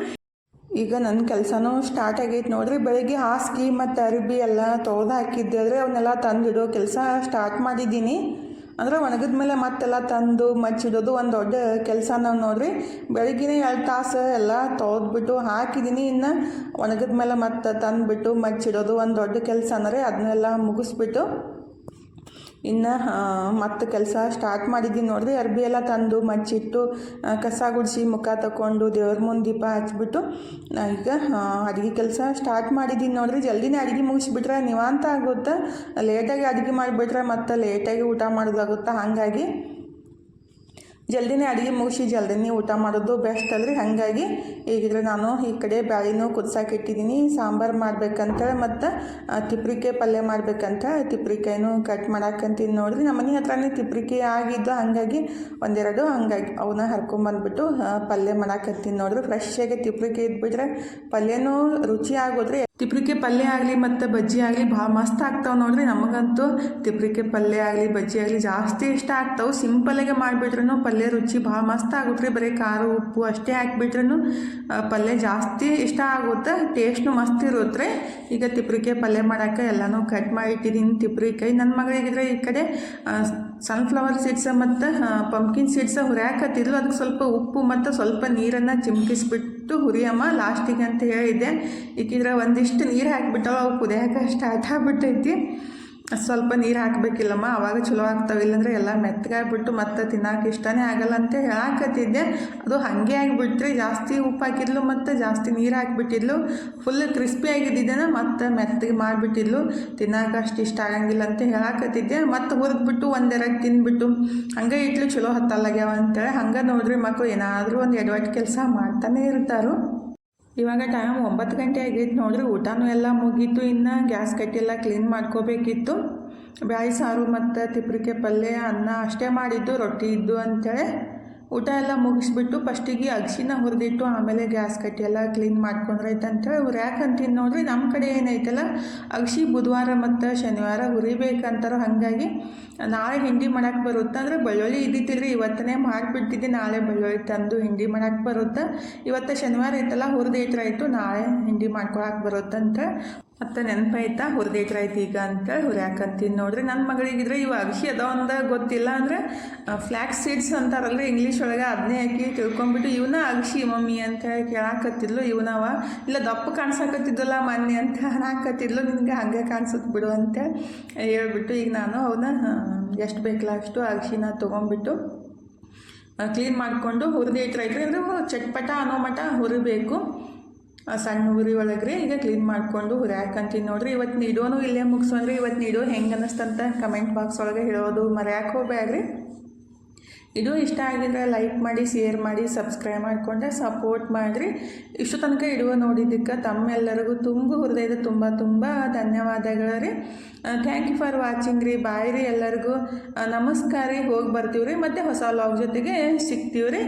ಈಗ ನನ್ನ ಕೆಲಸನೂ ಸ್ಟಾರ್ಟ್ ಆಗೈತೆ ನೋಡ್ರಿ. ಬೆಳಿಗ್ಗೆ ಹಾಸಿಗೆ ಮತ್ತು ಅರಿಬಿ ಎಲ್ಲ ತೊಳೆದು ಹಾಕಿದ್ದೆ ಅಂದರೆ ಅವನ್ನೆಲ್ಲ ತಂದಿಡೋ ಕೆಲಸ ಸ್ಟಾರ್ಟ್ ಮಾಡಿದ್ದೀನಿ. ಅಂದ್ರೆ ಒಣಗಿದ ಮೇಲೆ ಮತ್ತೆಲ್ಲ ತಂದು ಮಚ್ಚಿಡೋದು ಒಂದು ದೊಡ್ಡ ಕೆಲಸ ನಾವು ನೋಡ್ರಿ. ಬೆಳಗ್ಗೆ ಎರಡು ತಾಸು ಎಲ್ಲ ತೊಳೆದ್ಬಿಟ್ಟು ಹಾಕಿದ್ದೀನಿ ಇನ್ನು ಒಣಗಿದ ಮೇಲೆ ಮತ್ತೆ ತಂದುಬಿಟ್ಟು ಮಚ್ಚಿಡೋದು ಒಂದು ದೊಡ್ಡ ಕೆಲಸ ಅಂದರೆ ಅದನ್ನೆಲ್ಲ ಮುಗಿಸ್ಬಿಟ್ಟು ಇನ್ನು ಮತ್ತೆ ಕೆಲಸ ಸ್ಟಾರ್ಟ್ ಮಾಡಿದ್ದೀನಿ ನೋಡ್ರಿ. ಅರ್ಬಿ ಎಲ್ಲ ತಂದು ಮಚ್ಚಿಟ್ಟು ಕಸ ಗುಡಿಸಿ ಮುಖ ತಗೊಂಡು ದೇವ್ರ ಮುಂದೆ ದೀಪ ಹಚ್ಬಿಟ್ಟು ಈಗ ಅಡುಗೆ ಕೆಲಸ ಸ್ಟಾರ್ಟ್ ಮಾಡಿದ್ದೀನಿ ನೋಡಿದ್ರೆ ಜಲ್ದಿನೇ ಅಡುಗೆ ಮುಗಿಸ್ಬಿಟ್ರೆ ನಿವಾಂತ ಆಗುತ್ತೆ. ಲೇಟಾಗಿ ಅಡುಗೆ ಮಾಡಿಬಿಟ್ರೆ ಮತ್ತೆ ಲೇಟಾಗಿ ಊಟ ಮಾಡೋದಾಗುತ್ತೆ? ಹಾಗಾಗಿ ಜಲ್ದಿನೇ ಅಡುಗೆ ಮುಗಿಸಿ, ಜಲ್ದಿನೇ ಊಟ ಮಾಡೋದು ಬೆಸ್ಟ್ ಅಲ್ರಿ. ಹಾಗಾಗಿ ಈಗಿದ್ರೆ ನಾನು ಈ ಕಡೆ ಬ್ಯಾಳಿನೂ ಕುದ್ಸಕ್ಕೆ ಇಟ್ಟಿದ್ದೀನಿ. ಸಾಂಬಾರು ಮಾಡ್ಬೇಕಂತೇಳಿ ಮತ್ತು ತಿಪ್ರಿಕಾಯಿ ಪಲ್ಯ ಮಾಡ್ಬೇಕಂತ ತಿಪ್ರಿಕಾಯಿನೂ ಕಟ್ ಮಾಡಾಕಂತೀನಿ ನೋಡ್ರಿ. ನಮ್ಮ ಮನೆ ಹತ್ರನೇ ತಿಪ್ರಿಕಾಯಿ ಆಗಿದ್ದು, ಹಾಗಾಗಿ ಒಂದೆರಡು, ಹಂಗಾಗಿ ಅವನ್ನ ಹರ್ಕೊಂಬಂದ್ಬಿಟ್ಟು ಪಲ್ಯ ಮಾಡಾಕಂತೀನಿ ನೋಡಿರಿ. ಫ್ರೆಶ್ ಆಗಿ ತಿಪ್ರಿಕಾಯಿ ಇದ್ಬಿಟ್ರೆ ಪಲ್ಯನೂ ರುಚಿ ಆಗೋದ್ರಿ ತಿಪ್ರಿಕಾಯಿ ಪಲ್ಯ ಆಗಲಿ ಮತ್ತು ಬಜ್ಜಿ ಆಗಲಿ ಭಾಳ ಮಸ್ತ್ ಆಗ್ತಾವೆ ನೋಡಿರಿ. ನಮಗಂತೂ ತಿಪ್ರಿಕೆ ಪಲ್ಯ ಆಗಲಿ, ಬಜ್ಜಿ ಆಗಲಿ ಜಾಸ್ತಿ ಇಷ್ಟ ಆಗ್ತಾವೆ. ಸಿಂಪಲಾಗೆ ಮಾಡಿಬಿಟ್ರೂ ಪಲ್ಯ ರುಚಿ ಭಾಳ ಮಸ್ತ್ ಆಗುತ್ತೆ ಬರೀ ಖಾರ, ಉಪ್ಪು ಅಷ್ಟೇ ಹಾಕ್ಬಿಟ್ರೂ ಪಲ್ಯ ಜಾಸ್ತಿ ಇಷ್ಟ ಆಗುತ್ತೆ. ಟೇಸ್ಟ್ನು ಮಸ್ತ್ ಇರುತ್ತೆ ಈಗ ತಿಪ್ರಿಕೆ ಪಲ್ಯ ಮಾಡೋಕೆ ಎಲ್ಲನೂ ಕಟ್ ಮಾಡಿ ಇಟ್ಟಿದ್ದೀನಿ ತಿಪ್ರಿಕಾಯಿ ನನ್ನ ಮಗಳಿಗಿದ್ರೆ ಈ ಕಡೆ ಸನ್ಫ್ಲವರ್ ಸೀಡ್ಸ ಮತ್ತು ಪಂಪ್ಕಿನ್ ಸೀಡ್ಸ ಹುರಿಯಾಕತ್ತಿದ್ಲು ಅದಕ್ಕೆ ಸ್ವಲ್ಪ ಉಪ್ಪು ಮತ್ತು ಸ್ವಲ್ಪ ನೀರನ್ನು ಚಿಮ್ಕಿಸ್ಬಿಟ್ಟು ಹುರಿಯಮ್ಮ ಲಾಸ್ಟಿಗೆ ಅಂತ ಹೇಳಿದ್ದೆ. ಈಗಿದ್ರೆ ಒಂದಿಷ್ಟು ನೀರು ಹಾಕಿಬಿಟ್ಟವ ಅವು ಕುದಿಯೋಕೆ ಸ್ಟಾರ್ಟ್ ಆಗಿಬಿಟ್ಟೈತಿ. ಸ್ವಲ್ಪ ನೀರು ಹಾಕಬೇಕಿಲ್ಲಮ್ಮ, ಅವಾಗ ಚಲೋ ಆಗ್ತಾವೆ. ಇಲ್ಲಾಂದ್ರೆ ಎಲ್ಲ ಮೆತ್ತಗಾಗ್ಬಿಟ್ಟು ಮತ್ತೆ ತಿನ್ನಕ್ಕೆ ಇಷ್ಟನೇ ಆಗಲ್ಲ ಅಂತ ಹೇಳಾಕತ್ತಿದ್ದೆ. ಅದು ಹಾಗೆ ಆಗಿಬಿಟ್ರೆ, ಜಾಸ್ತಿ ಉಪ್ಪು ಹಾಕಿದ್ಲು ಮತ್ತು ಜಾಸ್ತಿ ನೀರು ಹಾಕಿಬಿಟ್ಟಿದ್ಲು. ಫುಲ್ ಕ್ರಿಸ್ಪಿ ಆಗಿದ್ದಿದ್ದೇನೆ, ಮತ್ತು ಮೆತ್ತಗೆ ಮಾಡಿಬಿಟ್ಟಿದ್ಲು. ತಿನ್ನಕ್ಕೆ ಅಷ್ಟು ಇಷ್ಟ ಆಗಂಗಿಲ್ಲ ಅಂತ ಹೇಳಕತ್ತಿದ್ದೆ. ಮತ್ತು ಹುರಿದ್ಬಿಟ್ಟು ಒಂದೆರಡು ತಿಂದ್ಬಿಟ್ಟು ಹಂಗೆ ಇಟ್ಲು ಚಲೋ ಹತ್ತಲ್ಲಾಗ್ಯಾವ ಅಂತೇಳಿ. ಹಂಗೆ ನೋಡ್ರಿ ಮಕ್ಕಳು ಏನಾದರೂ ಒಂದು ಎಡವಟ್ಟು ಕೆಲಸ ಮಾಡ್ತಾನೆ ಇರ್ತಾರು. ಇವಾಗ ಟೈಮ್ ಒಂಬತ್ತು ಗಂಟೆ ಆಗಿತ್ತು ನೋಡ್ರಿ, ಊಟನೂ ಎಲ್ಲ ಮುಗೀತು. ಇನ್ನು ಗ್ಯಾಸ್ ಕಟ್ಟೆಲ್ಲ ಕ್ಲೀನ್ ಮಾಡ್ಕೋಬೇಕಿತ್ತು. ಬ್ಯಾಳಿ ಸಾರು ಮತ್ತು ತಿಪ್ರಿಕೆ ಪಲ್ಯ, ಅನ್ನ ಅಷ್ಟೇ ಮಾಡಿದ್ದು, ರೊಟ್ಟಿ ಇದ್ದು ಅಂತೇಳಿ. ಊಟ ಎಲ್ಲ ಮುಗಿಸ್ಬಿಟ್ಟು ಫಸ್ಟಿಗೆ ಅಗ್ಸಿನ ಹುರಿದಿಟ್ಟು ಆಮೇಲೆ ಗ್ಯಾಸ್ ಕಟ್ಟಿ ಎಲ್ಲ ಕ್ಲೀನ್ ಮಾಡ್ಕೊಂಡ್ರೆ ಐತೆ ಯಾಕೆ ಅಂತೀನಿ ನೋಡ್ರಿ ನಮ್ಮ ಕಡೆ ಏನೈತಲ್ಲ, ಅಗ್ಸಿ ಬುಧವಾರ ಮತ್ತು ಶನಿವಾರ ಹುರಿಬೇಕಂತಾರೋ, ಹಾಗಾಗಿ ನಾಳೆ ಹಿಂಡಿ ಮಾಡಕ್ಕೆ ಬರುತ್ತೆ ಅಂದರೆ ಬೆಳ್ಳುಳ್ಳಿ ಇದ್ದಿತ್ತಿಲ್ರಿ, ಇವತ್ತನೇ ಮಾಡಿಬಿಡ್ತಿದ್ದೆ ನಾಳೆ ಬೆಳ್ಳುಳ್ಳಿ ತಂದು ಹಿಂಡಿ ಮಾಡಕ್ಕೆ ಬರುತ್ತೆ. ಇವತ್ತು ಶನಿವಾರ ಐತಲ್ಲ ಹುರಿದೈತ್ರ ನಾಳೆ ಹಿಂಡಿ ಮಾಡ್ಕೊಳಕ್ಕೆ ಬರುತ್ತಂತ ಮತ್ತು ನೆನಪಾಯ್ತಾ? ಹುರಿದೈತ್ರ ಆಯ್ತು ಈಗ ಅಂತೇಳಿ ಹುರಿಯಾಕಂತೀನಿ ನೋಡ್ರಿ ನನ್ನ ಮಗಳಿಗಿದ್ರೆ ಇವು ಅಗಸಿ ಅದಾವಂದ ಗೊತ್ತಿಲ್ಲ ಅಂದರೆ ಫ್ಲ್ಯಾಕ್ಸ್ ಸೀಡ್ಸ್ ಅಂತಾರಲ್ರಿ ಇಂಗ್ಲೀಷ್ ಒಳಗೆ. ಅದನ್ನೇ ಹಾಕಿ ತಿಳ್ಕೊಂಬಿಟ್ಟು, ಇವನ ಅಗಸಿ ಮಮ್ಮಿ ಅಂತ ಕೇಳಾಕತ್ತಿದ್ಲು ಇವನವ. ಇಲ್ಲ, ದಪ್ಪ ಕಾಣ್ಸಕತ್ತಿದ್ದಲ್ಲ ಮೊನ್ನೆ ಅಂತ ಹಾಕತ್ತಿದ್ಲು ನಿನಗೆ ಹಾಗೆ ಕಾಣಿಸುತ್ತೆ ಬಿಡು ಅಂತ ಹೇಳ್ಬಿಟ್ಟು ಈಗ ನಾನು ಅವನ್ನ ಎಷ್ಟು ಬೇಕಲ್ಲ ಅಷ್ಟು ಅಗಸಿನ ತೊಗೊಂಬಿಟ್ಟು ಕ್ಲೀನ್ ಮಾಡಿಕೊಂಡು ಹುರಿದು ಅಂದ್ರೆ ಚಟ್ಪಟ ಅನ್ನೋ ಮಟ ಹುರಿಬೇಕು. ಸಣ್ಣ ಉರಿ ಒಳಗ್ರಿ ಈಗ ಕ್ಲೀನ್ ಮಾಡಿಕೊಂಡು ಹುರಿಯಾಕಂತೀನಿ ನೋಡ್ರಿ. ಇವತ್ತು ನೀಡೋನು ಇಲ್ಲೇ ಮುಗಿಸೋನ್ರಿ ಇವತ್ತು ನೀಡೋ ಹೆಂಗೆ ಅನ್ನಿಸ್ತಂತ ಕಮೆಂಟ್ ಬಾಕ್ಸ್ ಒಳಗೆ ಹೇಳೋದು ಮರ್ಯಾಕೆ ಹೋಗ್ಬೇಡ್ರಿ ಇದು ಇಷ್ಟ ಆಗಿದ್ರೆ ಲೈಕ್ ಮಾಡಿ ಶೇರ್ ಮಾಡಿ ಸಬ್ಸ್ಕ್ರೈಬ್ ಮಾಡಿಕೊಂಡ್ರೆ ಸಪೋರ್ಟ್ ಮಾಡಿರಿ. ಇಷ್ಟು ತನಕ ಇಡುವ ನೋಡಿದ್ದಕ್ಕೆ ತಮ್ಮೆಲ್ಲರಿಗೂ ತುಂಬ ಹೃದಯದ ತುಂಬ ತುಂಬ ಧನ್ಯವಾದಗಳು ರೀ ಥ್ಯಾಂಕ್ ಯು ಫಾರ್ ವಾಚಿಂಗ್ ರೀ. ಬಾಯ್ ರೀ ಎಲ್ಲರಿಗೂ. ನಮಸ್ಕಾರ ಹೋಗಿ ಬರ್ತೀವಿ ರೀ ಮತ್ತು ಹೊಸ ಲಾಗ್ ಜೊತೆಗೆ ಸಿಗ್ತೀವಿ ರೀ